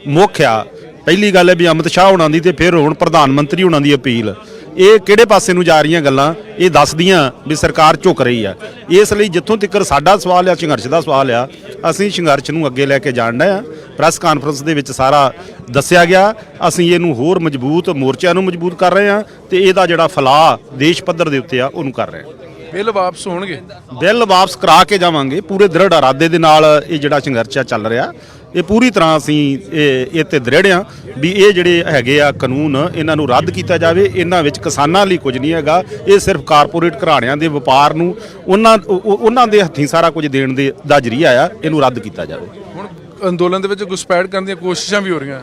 ਮੁੱਖ ਆ। ਪਹਿਲੀ ਗੱਲ ਹੈ ਵੀ ਅਮਿਤ ਸ਼ਾਹ ਹੋਣਾ ਦੀ ਤੇ ਫਿਰ ਹੁਣ ਪ੍ਰਧਾਨ ਮੰਤਰੀ ਹੋਣਾ ਦੀ ਅਪੀਲ। ਇਹ ਕਿਹੜੇ ਪਾਸੇ ਨੂੰ ਜਾ ਰਹੀਆਂ ਗੱਲਾਂ, ਇਹ ਦੱਸਦੀਆਂ ਵੀ ਸਰਕਾਰ ਝੁਕ ਰਹੀ ਆ। ਇਸ ਲਈ ਜਿੱਥੋਂ ਤੱਕ ਸਾਡਾ ਸਵਾਲ ਆ, ਸੰਘਰਸ਼ ਦਾ ਸਵਾਲ ਆ, ਅਸੀਂ ਸੰਘਰਸ਼ ਨੂੰ ਅੱਗੇ ਲੈ ਕੇ ਜਾਣਾ ਆ। ਪ੍ਰੈਸ ਕਾਨਫਰੰਸ ਦੇ ਵਿੱਚ ਸਾਰਾ ਦੱਸਿਆ ਗਿਆ, ਅਸੀਂ ਇਹਨੂੰ ਹੋਰ ਮਜ਼ਬੂਤ ਮੋਰਚਿਆਂ ਨੂੰ ਮਜ਼ਬੂਤ ਕਰ ਰਹੇ ਆ ਤੇ ਇਹਦਾ ਜਿਹੜਾ ਫਲਾਹ ਦੇਸ਼ ਪੱਧਰ ਦੇ ਉੱਤੇ ਆ, ਉਹਨੂੰ ਕਰ ਰਹੇ ਆ। ਬਿੱਲ ਵਾਪਸ ਹੋਣਗੇ? ਬਿੱਲ ਵਾਪਸ ਕਰਾ ਕੇ ਜਾਵਾਂਗੇ। ਪੂਰੇ ਦ੍ਰਿੜ ਇਰਾਦੇ ਦੇ ਨਾਲ ਇਹ ਜਿਹੜਾ ਸੰਘਰਸ਼ ਚੱਲ ਰਿਹਾ ਇਹ ਪੂਰੀ ਤਰ੍ਹਾਂ ਅਸੀਂ ਇਹ ਇਹ ਤੇ ਦ੍ਰਿੜ ਆ ਵੀ ਇਹ ਜਿਹੜੇ ਹੈਗੇ ਆ ਕਾਨੂੰਨ ਇਹਨਾਂ ਨੂੰ ਰੱਦ ਕੀਤਾ ਜਾਵੇ। ਇਹਨਾਂ ਵਿੱਚ ਕਿਸਾਨਾਂ ਲਈ ਕੁਝ ਨਹੀਂ ਹੈਗਾ। ਇਹ ਸਿਰਫ ਕਾਰਪੋਰੇਟ ਘਰਾਣਿਆਂ ਦੇ ਵਪਾਰ ਨੂੰ ਉਹਨਾਂ ਉਹ- ਉਹ- ਉਹਨਾਂ ਦੇ ਹੱਥੀਂ ਸਾਰਾ ਕੁਝ ਦੇਣ ਦੇ ਦਾ ਜਰੀਆ ਆ ਇਹਨੂੰ ਰੱਦ ਕੀਤਾ ਜਾਵੇ। ਹੁਣ ਅੰਦੋਲਨ ਦੇ ਵਿੱਚ ਘੁਸਪੈਠ ਕਰਨ ਦੀਆਂ ਕੋਸ਼ਿਸ਼ਾਂ ਵੀ ਹੋ ਰਹੀਆਂ।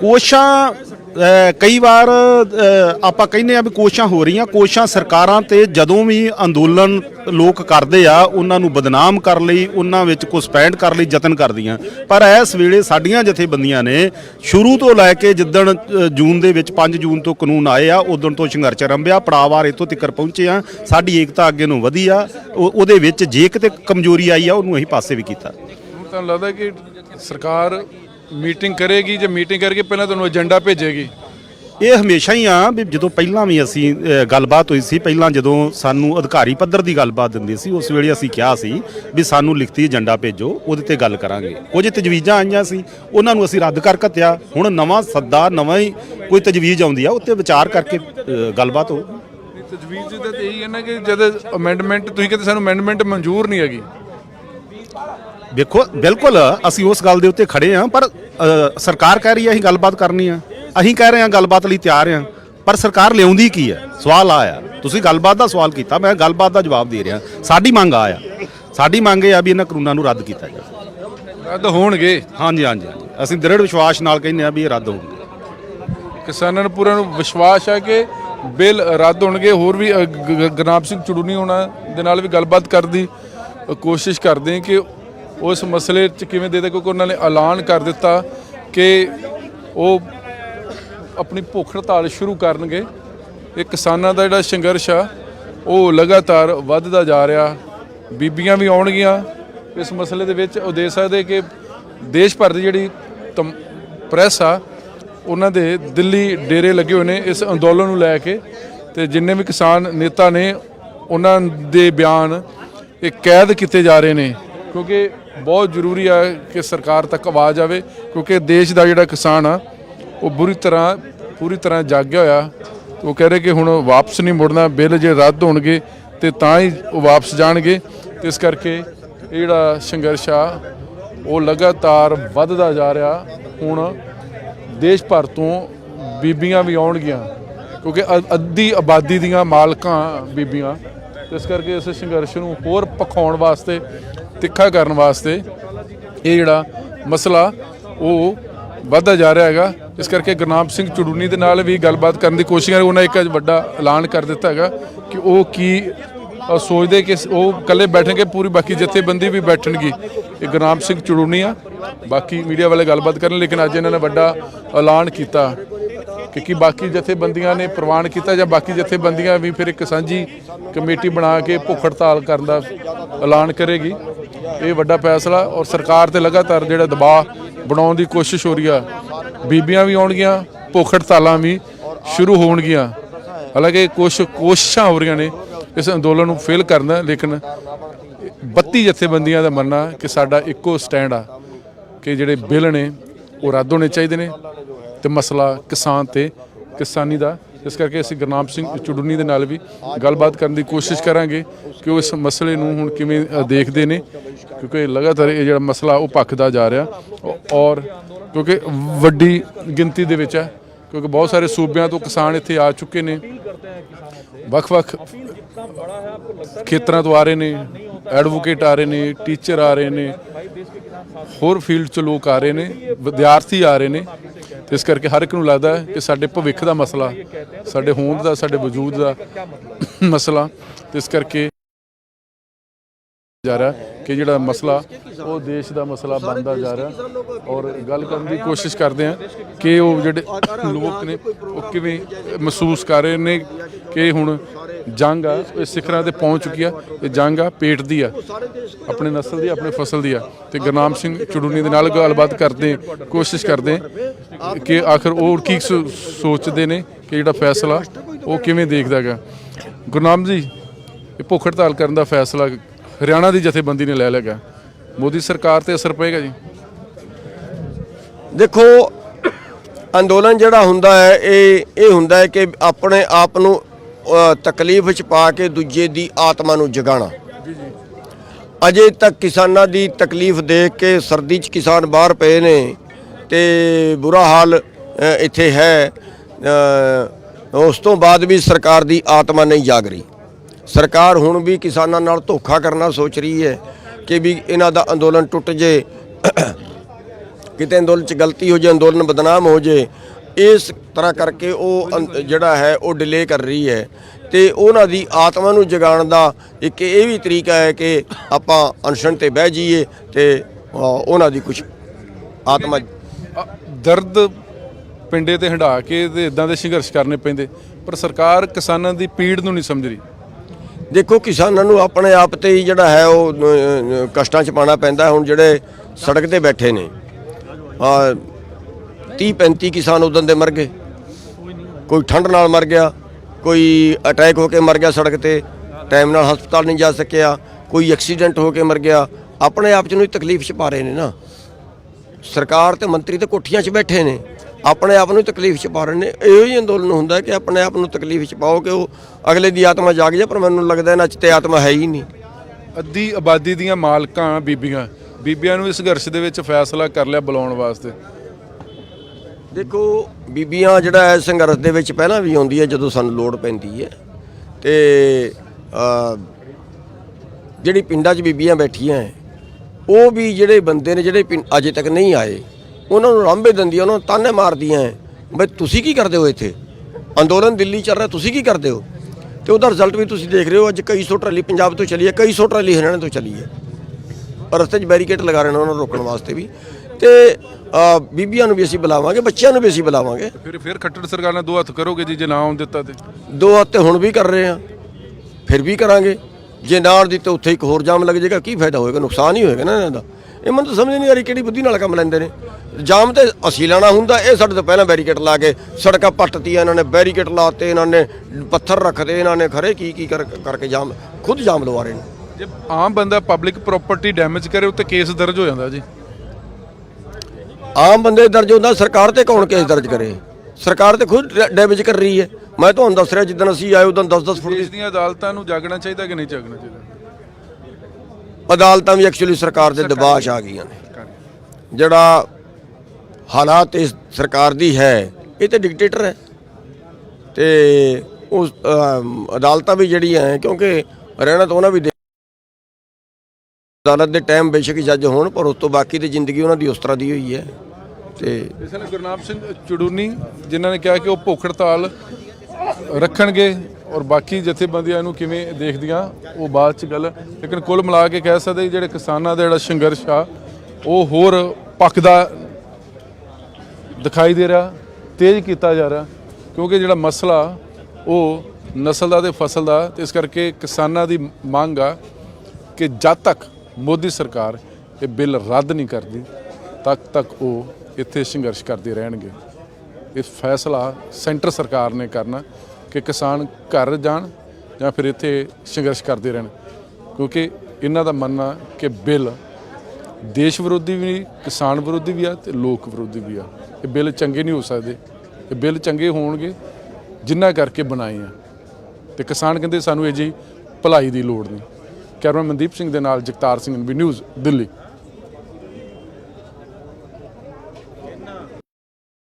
ਕੋਸ਼ਾਂ ਅ, ਕਈ ਵਾਰ ਆਪਾਂ ਕਹਿੰਦੇ ਆ ਵੀ ਕੋਸ਼ਿਸ਼ਾਂ ਹੋ ਰਹੀਆਂ। ਕੋਸ਼ਿਸ਼ਾਂ ਸਰਕਾਰਾਂ ਤੇ ਜਦੋਂ ਵੀ ਅੰਦੋਲਨ ਲੋਕ ਕਰਦੇ ਆ, ਉਹਨਾਂ ਨੂੰ ਬਦਨਾਮ ਕਰਨ ਲਈ, ਉਹਨਾਂ ਵਿੱਚ ਘੁਸਪੈਠ ਕਰਨ ਲਈ, ਯਤਨ ਕਰਦੀਆਂ। ਪਰ ਇਸ ਵੇਲੇ ਸਾਡੀਆਂ ਜਥੇਬੰਦੀਆਂ ਨੇ ਸ਼ੁਰੂ ਤੋਂ ਲੈ ਕੇ ਜਿੱਦਣ ਜੂਨ ਦੇ ਵਿੱਚ 5 ਜੂਨ ਤੋਂ ਕਾਨੂੰਨ ਆਏ ਆ, ਉਦੋਂ ਤੋਂ ਸੰਘਰਸ਼ ਆਰੰਭਿਆ ਪੜਾਵਾਰ ਇੱਥੋਂ ਤੱਕ ਪਹੁੰਚੇ ਆ। ਸਾਡੀ ਏਕਤਾ ਅੱਗੇ ਨੂੰ ਵਧੀ ਆ। ਉਹ- ਉਹਦੇ ਵਿੱਚ ਜੇ ਕਿਤੇ ਕਮਜ਼ੋਰੀ ਆਈ ਆ, ਉਹਨੂੰ ਅਸੀਂ ਪਾਸੇ ਵੀ ਕੀਤਾ। ਹੁਣ ਤੁਹਾਨੂੰ ਲੱਗਦਾ ਕਿ ਸਰਕਾਰ ਮੀਟਿੰਗ ਕਰੇਗੀ ਜੇ ਮੀਟਿੰਗ ਕਰਕੇ ਪਹਿਲਾਂ ਤੁਹਾਨੂੰ ਏਜੰਡਾ ਭੇਜੇਗੀ। ਇਹ ਹਮੇਸ਼ਾ ਹੀ ਆ ਵੀ ਜਦੋਂ ਪਹਿਲਾਂ ਵੀ ਅਸੀਂ ਅ, ਗੱਲਬਾਤ ਹੋਈ ਸੀ ਪਹਿਲਾਂ ਜਦੋਂ ਸਾਨੂੰ ਅਧਿਕਾਰੀ ਪੱਧਰ ਦੀ ਗੱਲਬਾਤ ਦਿੰਦੇ ਸੀ ਉਸ ਵੇਲੇ ਅਸੀਂ ਕਿਹਾ ਸੀ ਵੀ ਸਾਨੂੰ ਲਿਖਤੀ ਏਜੰਡਾ ਭੇਜੋ ਉਹਦੇ ਤੇ ਗੱਲ ਕਰਾਂਗੇ। ਕੁਝ ਤਜਵੀਜ਼ਾਂ ਆਈਆਂ ਸੀ ਉਹਨਾਂ ਨੂੰ ਅਸੀਂ ਰੱਦ ਕਰ ਘੱਤਿਆ। ਹੁਣ ਨਵਾਂ ਸੱਦਾ ਨਵਾਂ ਹੀ ਕੋਈ ਤਜਵੀਜ਼ ਆਉਂਦੀ ਆ ਉੱਤੇ ਵਿਚਾਰ ਕਰਕੇ ਅ, ਗੱਲਬਾਤ ਹੋ ਤਜਵੀਜ਼ ਤਾਂ ਇਹੀ ਹੈ ਨਾ ਕਿ ਜਦ ਅਮੈਂਡਮੈਂਟ ਤੁਸੀਂ ਕਹਿੰਦੇ ਸਾਨੂੰ ਅਮੈਂਡਮੈਂਟ ਮਨਜ਼ੂਰ ਨਹੀਂ ਹੈਗੀ। ਵੇਖੋ ਬਿਲਕੁਲ ਅਸੀਂ ਉਸ ਗੱਲ ਦੇ ਉੱਤੇ ਖੜੇ ਆ ਪਰ ਸਰਕਾਰ ਕਹਿ ਰਹੀ ਹੈ ਅਸੀਂ ਗੱਲਬਾਤ ਕਰਨੀ ਆ। ਅਸੀਂ ਕਹਿ ਰਹੇ ਹਾਂ ਗੱਲਬਾਤ ਲਈ ਤਿਆਰ ਆ ਪਰ ਸਰਕਾਰ ਲਿਆਉਂਦੀ ਕੀ ਹੈ? ਸਵਾਲ ਆ ਆ ਤੁਸੀਂ ਗੱਲਬਾਤ ਦਾ ਸਵਾਲ ਕੀਤਾ ਮੈਂ ਗੱਲਬਾਤ ਦਾ ਜਵਾਬ ਦੇ ਰਿਹਾ। ਸਾਡੀ ਮੰਗ ਆ ਆ ਸਾਡੀ ਮੰਗ ਇਹ ਆ ਵੀ ਇਹਨਾਂ ਕਾਨੂੰਨਾਂ ਨੂੰ ਰੱਦ ਕੀਤਾ ਜਾਵੇ। ਰੱਦ ਹੋਣਗੇ? ਹਾਂਜੀ ਹਾਂਜੀ ਅਸੀਂ ਦ੍ਰਿੜ ਵਿਸ਼ਵਾਸ ਨਾਲ ਕਹਿੰਦੇ ਆ ਵੀ ਇਹ ਰੱਦ ਹੋਣਗੇ। ਕਿਸਾਨਾਂ ਨੂੰ ਪੂਰਾ ਨੂੰ ਵਿਸ਼ਵਾਸ ਹੈ ਕਿ ਬਿੱਲ ਰੱਦ ਹੋਣਗੇ ਹੋਰ ਵੀ ਅ, ਗ- ਗ- ਗੁਰਨਾਮ ਸਿੰਘ ਚੜੂਨੀ ਹੋਣਾ ਦੇ ਨਾਲ ਵੀ ਗੱਲਬਾਤ ਕਰਨ ਦੀ ਅ, ਕੋਸ਼ਿਸ਼ ਕਰਦੇ ਹਾਂ ਕਿ ਉਸ ਮਸਲੇ 'ਚ ਕਿਵੇਂ ਦੇ ਦੇ, ਕਿਉਂਕਿ ਉਹਨਾਂ ਨੇ ਐਲਾਨ ਕਰ ਦਿੱਤਾ ਕਿ ਉਹ ਆਪਣੀ ਭੁੱਖ ਹੜਤਾਲ ਸ਼ੁਰੂ ਕਰਨਗੇ। ਇਹ ਕਿਸਾਨਾਂ ਦਾ ਜਿਹੜਾ ਸੰਘਰਸ਼ ਆ, ਉਹ ਲਗਾਤਾਰ ਵੱਧਦਾ ਜਾ ਰਿਹਾ। ਬੀਬੀਆਂ ਵੀ ਆਉਣਗੀਆਂ। ਇਸ ਮਸਲੇ ਦੇ ਵਿੱਚ ਉਹ ਦੇ ਸਕਦੇ ਕਿ ਦੇਸ਼ ਭਰ ਦੀ ਜਿਹੜੀ ਤਮ- ਪ੍ਰੈਸ ਆ, ਉਹਨਾਂ ਦੇ ਦਿੱਲੀ ਡੇਰੇ ਲੱਗੇ ਹੋਏ ਨੇ ਇਸ ਅੰਦੋਲਨ ਨੂੰ ਲੈ ਕੇ। ਤੇ ਜਿੰਨੇ ਵੀ ਕਿਸਾਨ ਨੇਤਾ ਨੇ, ਉਹਨਾਂ ਦੇ ਬਿਆਨ ਇਹ ਕੈਦ ਕੀਤੇ ਜਾ ਰਹੇ ਨੇ, ਕਿਉਂਕਿ ਬਹੁਤ ਜ਼ਰੂਰੀ ਆ ਕਿ ਸਰਕਾਰ ਤੱਕ ਆਵਾਜ਼ ਆਵੇ, ਕਿਉਂਕਿ ਦੇਸ਼ ਦਾ ਜਿਹੜਾ ਕਿਸਾਨ ਆ, ਉਹ ਬੁਰੀ ਤਰ੍ਹਾਂ, ਪੂਰੀ ਤਰ੍ਹਾਂ ਜਾਗਿਆ ਹੋਇਆ। ਉਹ ਕਹਿ ਰਹੇ ਕਿ ਹੁਣ ਵਾਪਸ ਨਹੀਂ ਮੁੜਨਾ, ਬਿੱਲ ਜੇ ਰੱਦ ਹੋਣਗੇ ਤੇ ਤਾਂ ਹੀ ਉਹ ਵਾਪਸ ਜਾਣਗੇ। ਤੇ ਇਸ ਕਰਕੇ ਇਹ ਜਿਹੜਾ ਸੰਘਰਸ਼ ਆ, ਉਹ ਲਗਾਤਾਰ ਵੱਧਦਾ ਜਾ ਰਿਹਾ। ਹੁਣ ਦੇਸ਼ ਭਰ ਤੋਂ ਬੀਬੀਆਂ ਵੀ ਆਉਣਗੀਆਂ, ਕਿਉਂਕਿ ਅ- ਅੱਧੀ ਆਬਾਦੀ ਦੀਆਂ ਮਾਲਕਾਂ ਬੀਬੀਆਂ ਤੇ ਇਸ ਕਰਕੇ ਇਸ ਸੰਘਰਸ਼ ਨੂੰ ਹੋਰ ਪਖਾਉਣ ਵਾਸਤੇ, ਤਿੱਖਾ ਕਰਨ ਵਾਸਤੇ ਇਹ ਜਿਹੜਾ ਮਸਲਾ ਉਹ ਵੱਧਦਾ ਜਾ ਰਿਹਾ ਹੈਗਾ। ਇਸ ਕਰਕੇ ਗੁਰਨਾਮ ਸਿੰਘ ਚੜੂਨੀ ਦੇ ਨਾਲ ਵੀ ਗੱਲਬਾਤ ਕਰਨ ਦੀ ਕੋਸ਼ਿਸ਼ ਕਰ ਉਹਨਾਂ ਇੱਕ ਵੱਡਾ ਐਲਾਨ ਕਰ ਦਿੱਤਾ ਹੈਗਾ ਕਿ ਉਹ ਕੀ ਸੋਚਦੇ ਕਿ ਉਹ ਇਕੱਲੇ ਬੈਠਣਗੇ, ਪੂਰੀ ਬਾਕੀ ਜਥੇਬੰਦੀ ਵੀ ਬੈਠਣਗੀ। ਇਹ ਗੁਰਨਾਮ ਸਿੰਘ ਚੜੂਨੀ ਆ। ਬਾਕੀ ਮੀਡੀਆ ਵਾਲੇ ਗੱਲਬਾਤ ਕਰਨ, ਲੇਕਿਨ ਅੱਜ ਇਹਨਾਂ ਨੇ ਵੱਡਾ ਐਲਾਨ ਕੀਤਾ। ਕਿਉਂਕਿ ਬਾਕੀ ਜਥੇਬੰਦੀਆਂ ਨੇ ਪ੍ਰਵਾਨ ਕੀਤਾ ਜਾਂ ਬਾਕੀ ਜਥੇਬੰਦੀਆਂ ਵੀ ਫਿਰ ਇੱਕ ਸਾਂਝੀ ਕਮੇਟੀ ਬਣਾ ਕੇ ਭੁੱਖ ਹੜਤਾਲ ਕਰਨ ਦਾ ਐਲਾਨ ਕਰੇਗੀ। ਇਹ ਵੱਡਾ ਫੈਸਲਾ ਔਰ ਸਰਕਾਰ ਤੇ ਲਗਾਤਾਰ ਜਿਹੜਾ ਦਬਾਅ ਬਣਾਉਣ ਦੀ ਕੋਸ਼ਿਸ਼ ਹੋ ਰਹੀ ਆ। ਬੀਬੀਆਂ ਵੀ ਆਉਣਗੀਆਂ, ਭੁੱਖ ਹੜਤਾਲਾਂ ਵੀ ਸ਼ੁਰੂ ਹੋਣਗੀਆਂ। ਹਾਲਾਂਕਿ ਕੁਝ ਕੋਸ਼ਿਸ਼ਾਂ ਹੋ ਰਹੀਆਂ ਨੇ ਇਸ ਅੰਦੋਲਨ ਨੂੰ ਫੇਲ ਕਰਨ ਦਾ, ਲੇਕਿਨ 32 ਜਥੇਬੰਦੀਆਂ ਦਾ ਮੰਨਣਾ ਕਿ ਸਾਡਾ ਇੱਕੋ ਸਟੈਂਡ ਆ ਕਿ ਜਿਹੜੇ ਬਿੱਲ ਨੇ ਉਹ ਰੱਦ ਹੋਣੇ ਚਾਹੀਦੇ ਨੇ। ਤੇ ਮਸਲਾ ਕਿਸਾਨ ਤੇ ਕਿਸਾਨੀ ਦਾ। ਇਸ ਕਰਕੇ ਅਸੀਂ ਗੁਰਨਾਮ ਸਿੰਘ ਚੁਡੂਨੀ ਦੇ ਨਾਲ ਵੀ ਗੱਲਬਾਤ ਕਰਨ ਦੀ ਕੋਸ਼ਿਸ਼ ਕਰਾਂਗੇ ਕਿ ਉਹ ਇਸ ਮਸਲੇ ਨੂੰ ਹੁਣ ਕਿਵੇਂ ਦੇਖਦੇ ਨੇ। ਕਿਉਂਕਿ ਲਗਾਤਾਰ ਇਹ ਜਿਹੜਾ ਮਸਲਾ ਉਹ ਭਖਦਾ ਜਾ ਰਿਹਾ। ਔਰ ਕਿਉਂਕਿ ਵੱਡੀ ਗਿਣਤੀ ਦੇ ਵਿੱਚ ਹੈ, ਕਿਉਂਕਿ ਬਹੁਤ ਸਾਰੇ ਸੂਬਿਆਂ ਤੋਂ ਕਿਸਾਨ ਇੱਥੇ ਆ ਚੁੱਕੇ ਨੇ। ਵੱਖ-ਵੱਖ ਖੇਤਰਾਂ ਤੋਂ ਆ ਰਹੇ ਨੇ, ਐਡਵੋਕੇਟ ਆ ਰਹੇ ਨੇ, ਟੀਚਰ ਆ ਰਹੇ ਨੇ, ਹੋਰ ਫੀਲਡ 'ਚ ਲੋਕ ਆ ਰਹੇ ਨੇ, ਵਿਦਿਆਰਥੀ ਆ ਰਹੇ ਨੇ। ਤੇ ਇਸ ਕਰਕੇ ਹਰ ਇੱਕ ਨੂੰ ਲੱਗਦਾ ਹੈ ਕਿ ਸਾਡੇ ਭਵਿੱਖ ਦਾ ਮਸਲਾ, ਸਾਡੇ ਹੋਂਦ ਦਾ, ਸਾਡੇ ਵਜੂਦ ਦਾ ਮਸਲਾ ਤੇ ਇਸ ਕਰਕੇ ਜਾ ਰਿਹਾ। ਕਿ ਜਿਹੜਾ ਮਸਲਾ, ਉਹ ਦੇਸ਼ ਦਾ ਮਸਲਾ ਬਣਦਾ ਜਾ ਰਿਹਾ। ਔਰ ਗੱਲ ਕਰਨ ਦੀ ਕੋਸ਼ਿਸ਼ ਕਰਦੇ ਆ ਕਿ ਉਹ ਜਿਹੜੇ ਲੋਕ ਨੇ, ਉਹ ਕਿਵੇਂ ਮਹਿਸੂਸ ਕਰ ਰਹੇ ਨੇ ਕਿ ਹੁਣ ਜੰਗ ਆ, ਇਹ ਸਿਖਰਾਂ ਤੇ ਪਹੁੰਚ ਚੁੱਕੀ ਆ, ਇਹ ਜੰਗ ਆ, ਪੇਟ ਦੀ ਆ, ਆਪਣੇ ਨਸਲ ਦੀ ਆਪਣੇ ਫਸਲ ਦੀ ਆ। ਤੇ ਗੁਰਨਾਮ ਸਿੰਘ ਚੜੂਨੀ ਦੇ ਨਾਲ ਗੱਲਬਾਤ ਕਰਦੇ ਕੋਸ਼ਿਸ਼ ਕਰਦੇ ਕਿ ਆਖਰ ਉਹ ਕੀ ਸੋ- ਸੋਚਦੇ ਨੇ ਕਿ ਜਿਹੜਾ ਫੈਸਲਾ, ਉਹ ਕਿਵੇਂ ਦੇਖਦਾ ਹੈਗਾ। ਗੁਰਨਾਮ ਜੀ, ਇਹ ਭੁੱਖ ਹੜਤਾਲ ਕਰਨ ਦਾ ਫੈਸਲਾ ਹਰਿਆਣਾ ਦੀ ਜਥੇਬੰਦੀ ਨੇ ਲੈ ਲਿਆ ਮੋਦੀ ਸਰਕਾਰ ਤੇ ਅਸਰ ਪਏਗਾ ਜੀ। ਦੇਖੋ ਅੰਦੋਲਨ ਜਿਹੜਾ ਹੁੰਦਾ ਹੈ ਇਹ ਇਹ ਹੁੰਦਾ ਹੈ ਕਿ ਆਪਣੇ ਆਪ ਨੂੰ ਤਕਲੀਫ ਵਿੱਚ ਪਾ ਕੇ ਦੂਜੇ ਦੀ ਆਤਮਾ ਨੂੰ ਜਗਾਉਣਾ। ਅਜੇ ਤੱਕ ਕਿਸਾਨਾਂ ਦੀ ਤਕਲੀਫ ਦੇਖ ਕੇ ਸਰਦੀ 'ਚ ਕਿਸਾਨ ਬਾਹਰ ਪਏ ਨੇ ਤੇ ਬੁਰਾ ਹਾਲ ਇੱਥੇ ਹੈ। ਉਸ ਤੋਂ ਬਾਅਦ ਵੀ ਸਰਕਾਰ ਦੀ ਆਤਮਾ ਨਹੀਂ ਜਾਗ ਰਹੀ। ਸਰਕਾਰ ਹੁਣ ਵੀ ਕਿਸਾਨਾਂ ਨਾਲ ਧੋਖਾ ਕਰਨਾ ਸੋਚ ਰਹੀ ਹੈ ਕਿ ਵੀ ਇਹਨਾਂ ਦਾ ਅੰਦੋਲਨ ਟੁੱਟ ਜੇ, ਕਿਤੇ ਅੰਦੋਲਨ 'ਚ ਗਲਤੀ ਹੋ ਜੇ, ਅੰਦੋਲਨ ਬਦਨਾਮ ਹੋ ਜੇ, ਇਸ ਤਰ੍ਹਾਂ ਕਰਕੇ ਉਹ ਅੰ- ਜਿਹੜਾ ਹੈ ਉਹ ਡਿਲੇ ਕਰ ਰਹੀ ਹੈ ਤੇ ਉਹਨਾਂ ਦੀ ਆਤਮਾ ਨੂੰ ਜਗਾਉਣ ਦਾ ਇੱਕ ਇਹ ਵੀ ਤਰੀਕਾ ਹੈ ਕਿ ਆਪਾਂ ਅਨਸ਼ਨ ਤੇ ਬਹਿ ਜਾਈਏ ਤੇ ਉਹਨਾਂ ਦੀ ਕੁਝ ਆਤਮਾ ਦਰਦ ਪਿੰਡੇ ਤੇ ਹੰਢਾ ਕੇ ਤੇ ਇਦਾਂ ਦੇ ਸੰਘਰਸ਼ ਕਰਨੇ ਪੈਂਦੇ, ਪਰ ਸਰਕਾਰ ਕਿਸਾਨਾਂ ਦੀ ਪੀੜ ਨੂੰ ਨਹੀਂ ਸਮਝ ਰਹੀ। ਦੇਖੋ ਕਿਸਾਨਾਂ ਨੂੰ ਆਪਣੇ ਆਪ ਤੇ ਹੀ ਜਿਹੜਾ ਹੈ ਉਹ ਕਸ਼ਟਾਂ 'ਚ ਪਾਣਾ ਪੈਂਦਾ ਹੁਣ ਜਿਹੜੇ ਸੜਕ ਤੇ ਬੈਠੇ ਨੇ, ਆ 30 35 ਕਿਸਾਨ ਉਦੋਂ ਦੇ ਮਰ ਗਏ। ਕੋਈ ਠੰਡ ਨਾਲ ਮਰ ਗਿਆ, ਕੋਈ ਅਟੈਕ ਹੋ ਕੇ ਮਰ ਗਿਆ ਸੜਕ ਤੇ, ਟਾਈਮ ਨਾਲ ਹਸਪਤਾਲ ਨਹੀਂ ਜਾ ਸਕਿਆ, ਕੋਈ ਐਕਸੀਡੈਂਟ ਹੋ ਕੇ ਮਰ ਗਿਆ। ਆਪਣੇ ਆਪ 'ਚ ਨੂੰ ਹੀ ਤਕਲੀਫ 'ਚ ਪਾ ਰਹੇ ਨੇ ਨਾ। ਸਰਕਾਰ ਤੇ ਮੰਤਰੀ ਤੇ ਕੋਠੀਆਂ 'ਚ ਬੈਠੇ ਨੇ। ਆਪਣੇ ਆਪ ਨੂੰ ਤਕਲੀਫ 'ਚ ਪਾ ਰਹੇ ਨੇ। ਇਹੋ ਹੀ ਅੰਦੋਲਨ ਹੁੰਦਾ ਕਿ ਆਪਣੇ ਆਪ ਨੂੰ ਤਕਲੀਫ 'ਚ ਪਾਓ ਕਿ ਉਹ ਅਗਲੇ ਦੀ ਆਤਮਾ ਜਾਗ ਜਾ ਪਰ ਮੈਨੂੰ ਲੱਗਦਾ ਇਹਨਾਂ 'ਚ ਤੇ ਆਤਮਾ ਹੈ ਹੀ ਨਹੀਂ। ਅੱਧੀ ਆਬਾਦੀ ਦੀਆਂ ਮਾਲਕਾਂ ਬੀਬੀਆਂ ਬੀਬੀਆਂ ਨੂੰ ਇਸ ਸੰਘਰਸ਼ ਦੇ ਵਿੱਚ ਫੈਸਲਾ ਕਰ ਲਿਆ ਬੁਲਾਉਣ ਵਾਸਤੇ। ਦੇਖੋ ਬੀਬੀਆਂ ਜਿਹੜਾ ਹੈ ਸੰਘਰਸ਼ ਦੇ ਵਿੱਚ ਪਹਿਲਾਂ ਵੀ ਆਉਂਦੀ ਹੈ ਜਦੋਂ ਸਾਨੂੰ ਲੋੜ ਪੈਂਦੀ ਹੈ। ਤੇ ਜਿਹੜੀ ਪਿੰਡਾਂ 'ਚ ਬੀਬੀਆਂ ਬੈਠੀਆਂ ਉਹ ਵੀ ਜਿਹੜੇ ਬੰਦੇ ਨੇ ਜਿਹੜੇ ਅਜੇ ਤੱਕ ਨਹੀਂ ਆਏ ਉਹਨਾਂ ਨੂੰ ਰਾਂਭੇ ਦਿੰਦੀਆਂ ਉਹਨਾਂ ਨੂੰ ਤਾਨੇ ਮਾਰਦੀਆਂ ਹੈ ਬਈ ਤੁਸੀਂ ਕੀ ਕਰਦੇ ਹੋ ਇੱਥੇ? ਅੰਦੋਲਨ ਦਿੱਲੀ ਚੱਲ ਰਿਹਾ ਤੁਸੀਂ ਕੀ ਕਰਦੇ ਹੋ? ਤੇ ਉਹਦਾ ਰਿਜ਼ਲਟ ਵੀ ਤੁਸੀਂ ਦੇਖ ਰਹੇ ਹੋ ਅੱਜ ਕਈ ਸੌ ਟਰਾਲੀ ਪੰਜਾਬ ਤੋਂ ਚੱਲੀ ਹੈ ਕਈ ਸੌ ਟਰਾਲੀ ਹਰਿਆਣਾ ਤੋਂ ਚੱਲੀ ਹੈ। ਰਸਤੇ 'ਚ ਬੈਰੀਕੇਡ ਲਗਾ ਰਹੇ ਨੇ ਉਹਨਾਂ ਨੂੰ ਰੋਕਣ ਵਾਸਤੇ ਵੀ। ਤੇ ਬੀਬੀਆਂ ਨੂੰ ਵੀ ਅਸੀਂ ਬੁਲਾਵਾਂਗੇ ਬੱਚਿਆਂ ਨੂੰ ਵੀ ਅਸੀਂ ਬੁਲਾਵਾਂਗੇ। ਫਿਰ ਫਿਰ ਖੱਟੜ ਸਰਕਾਰ ਨਾਲ ਦੋ ਹੱਥ ਕਰੋਗੇ ਜੀ ਜੇ ਨਾ ਆਉਣ ਦਿੱਤਾ ਤੇ? ਦੋ ਹਫ਼ਤੇ ਹੁਣ ਵੀ ਕਰ ਰਹੇ ਆ ਫਿਰ ਵੀ ਕਰਾਂਗੇ। ਜੇ ਨਾ ਆਉਣ ਦਿੱਤੇ ਉੱਥੇ ਇੱਕ ਹੋਰ ਜਾਮ ਲੱਗ ਜਾਏਗਾ ਕੀ ਫਾਇਦਾ ਹੋਏਗਾ? ਨੁਕਸਾਨ ਹੀ ਹੋਏਗਾ ਨਾ ਇਹਨਾਂ ਦਾ। ਇਹ ਮੈਨੂੰ ਤਾਂ ਸਮਝ ਨਹੀਂ ਆ ਰਹੀ ਕਿਹੜੀ ਬੁੱਧੀ ਨਾਲ ਕੰਮ ਲੈਂਦੇ ਨੇ। ਜਾਮ ਤੇ ਅਸੀਂ ਲਾਣਾ ਹੁੰਦਾ ਇਹ ਸਾਡੇ ਤੋਂ ਪਹਿਲਾਂ ਬੈਰੀਕੇਡ ਲਾ ਕੇ ਸੜਕਾਂ ਪੱਟਤੀਆਂ ਇਹਨਾਂ ਨੇ ਬੈਰੀਕੇਡ ਲਾਤੇ ਇਹਨਾਂ ਨੇ ਪੱਥਰ ਰੱਖਦੇ ਇਹਨਾਂ ਨੇ ਖਰੇ ਕੀ ਕੀ ਕਰ- ਕਰਕੇ ਜਾਮ ਖੁਦ ਜਾਮ ਲਵਾ ਰਹੇ ਨੇ। ਜੇ ਆਮ ਬੰਦਾ ਪਬਲਿਕ ਪ੍ਰਾਪਰਟੀ ਡੈਮੇਜ ਕਰੇ ਉੱਤੇ ਕੇਸ ਦਰਜ ਹੋ ਜਾਂਦਾ ਜੀ। ਆਮ ਬੰਦੇ ਦਰਜ ਹੁੰਦਾ ਸਰਕਾਰ ਤੇ ਕੌਣ ਕੇਸ ਦਰਜ ਕਰੇ? ਸਰਕਾਰ ਤੇ ਖੁਦ ਡੈਮੇਜ ਕਰ ਰਹੀ ਹੈ। ਮੈਂ ਤੁਹਾਨੂੰ ਦੱਸ ਰਿਹਾ ਜਿੱਦਣ ਅਸੀਂ ਆਏ ਉਦੋਂ 10-10 ਫੁੱਟ ਦੀਆਂ ਅਦਾਲਤਾਂ ਨੂੰ ਜਾਗਣਾ ਚਾਹੀਦਾ ਕਿ ਨਹੀਂ ਜਾਗਣਾ ਚਾਹੀਦਾ? ਅਦਾਲਤਾਂ ਵੀ ਐਕਚੁਅਲੀ ਸਰਕਾਰ ਦੇ ਦਬਾਅ 'ਚ ਆ ਗਈਆਂ ਨੇ। ਜਿਹੜਾ ਹਾਲਾਤ ਇਸ ਸਰਕਾਰ ਦੀ ਹੈ ਇਹ ਤੇ ਡਿਕਟੇਟਰ ਹੈ। ਤੇ ਉਸ ਅਦਾਲਤਾਂ ਵੀ ਜਿਹੜੀਆਂ ਹੈ ਕਿਉਂਕਿ ਰਹਿਣਾ ਤਾਂ ਉਹਨਾਂ ਵੀ ਦੇ- ਅਦਾਲਤ ਦੇ ਟਾਈਮ ਬੇਸ਼ੱਕ ਜੱਜ ਹੋਣ ਪਰ ਉਸ ਤੋਂ ਬਾਕੀ ਦੀ ਜ਼ਿੰਦਗੀ ਉਹਨਾਂ ਦੀ ਉਸ ਤਰ੍ਹਾਂ ਦੀ ਹੋਈ ਹੈ। ਤੇ ਇਸ ਗੁਰਨਾਮ ਸਿੰਘ ਚੜੂਨੀ ਜਿਨ੍ਹਾਂ ਨੇ ਕਿਹਾ ਕਿ ਉਹ ਭੁੱਖ ਹੜਤਾਲ ਰੱਖਣਗੇ ਔਰ ਬਾਕੀ ਜਥੇਬੰਦੀਆਂ ਨੂੰ ਕਿਵੇਂ ਦੇਖਦੀਆਂ, ਉਹ ਬਾਅਦ ਚ ਗੱਲ। ਲੇਕਿਨ ਕੁੱਲ ਮਿਲਾ ਕੇ ਕਹਿ ਸਕਦੇ ਜਿਹੜੇ ਕਿਸਾਨਾਂ ਦਾ ਜਿਹੜਾ ਸੰਘਰਸ਼ ਆ, ਉਹ ਹੋਰ ਪੱਕਦਾ ਦਿਖਾਈ ਦੇ ਰਿਹਾ, ਤੇਜ਼ ਕੀਤਾ ਜਾ ਰਿਹਾ, ਕਿਉਂਕਿ ਜਿਹੜਾ ਮਸਲਾ, ਉਹ ਨਸਲ ਦਾ ਤੇ ਫਸਲ ਦਾ, ਤੇ ਇਸ ਕਰਕੇ ਕਿਸਾਨਾਂ ਦੀ ਮੰਗ ਆ ਕਿ ਜਦ ਤੱਕ ਮੋਦੀ ਸਰਕਾਰ ਇਹ ਬਿੱਲ ਰੱਦ ਨਹੀਂ ਕਰਦੀ ਤੱਕ ਤੱਕ ਉਹ ਇੱਥੇ ਸੰਘਰਸ਼ ਕਰਦੇ ਰਹਿਣਗੇ। ਇਹ ਫੈਸਲਾ ਸੈਂਟਰ ਸਰਕਾਰ ਨੇ ਕਰਨਾ। ਕਿ ਕਿਸਾਨ ਘਰ ਜਾਣ ਜਾਂ ਫਿਰ ਇੱਥੇ ਸੰਘਰਸ਼ ਕਰਦੇ ਰਹਿਣ। ਕਿਉਂਕਿ ਇਹਨਾਂ ਦਾ ਮੰਨਣਾ ਕਿ ਬਿੱਲ ਦੇਸ਼ ਵਿਰੋਧੀ ਵੀ ਨਹੀਂ, ਕਿਸਾਨ ਵਿਰੋਧੀ ਵੀ ਆ ਤੇ ਲੋਕ ਵਿਰੋਧੀ ਵੀ ਆ। ਇਹ ਬਿੱਲ ਚੰਗੇ ਨਹੀਂ ਹੋ ਸਕਦੇ। ਇਹ ਬਿੱਲ ਚੰਗੇ ਹੋਣਗੇ ਜਿੰਨਾ ਕਰਕੇ ਬਣਾਏ ਆ। ਤੇ ਕਿਸਾਨ ਕਹਿੰਦੇ ਸਾਨੂੰ ਇਹ ਜੀ ਭਲਾਈ ਦੀ ਲੋੜ ਨਹੀਂ। ਕੈਮਰਾ ਮਨਦੀਪ ਸਿੰਘ ਦੇ ਨਾਲ ਜਗਤਾਰ ਸਿੰਘ ਵੀ ਨਿਊਜ਼ ਦਿੱਲੀ।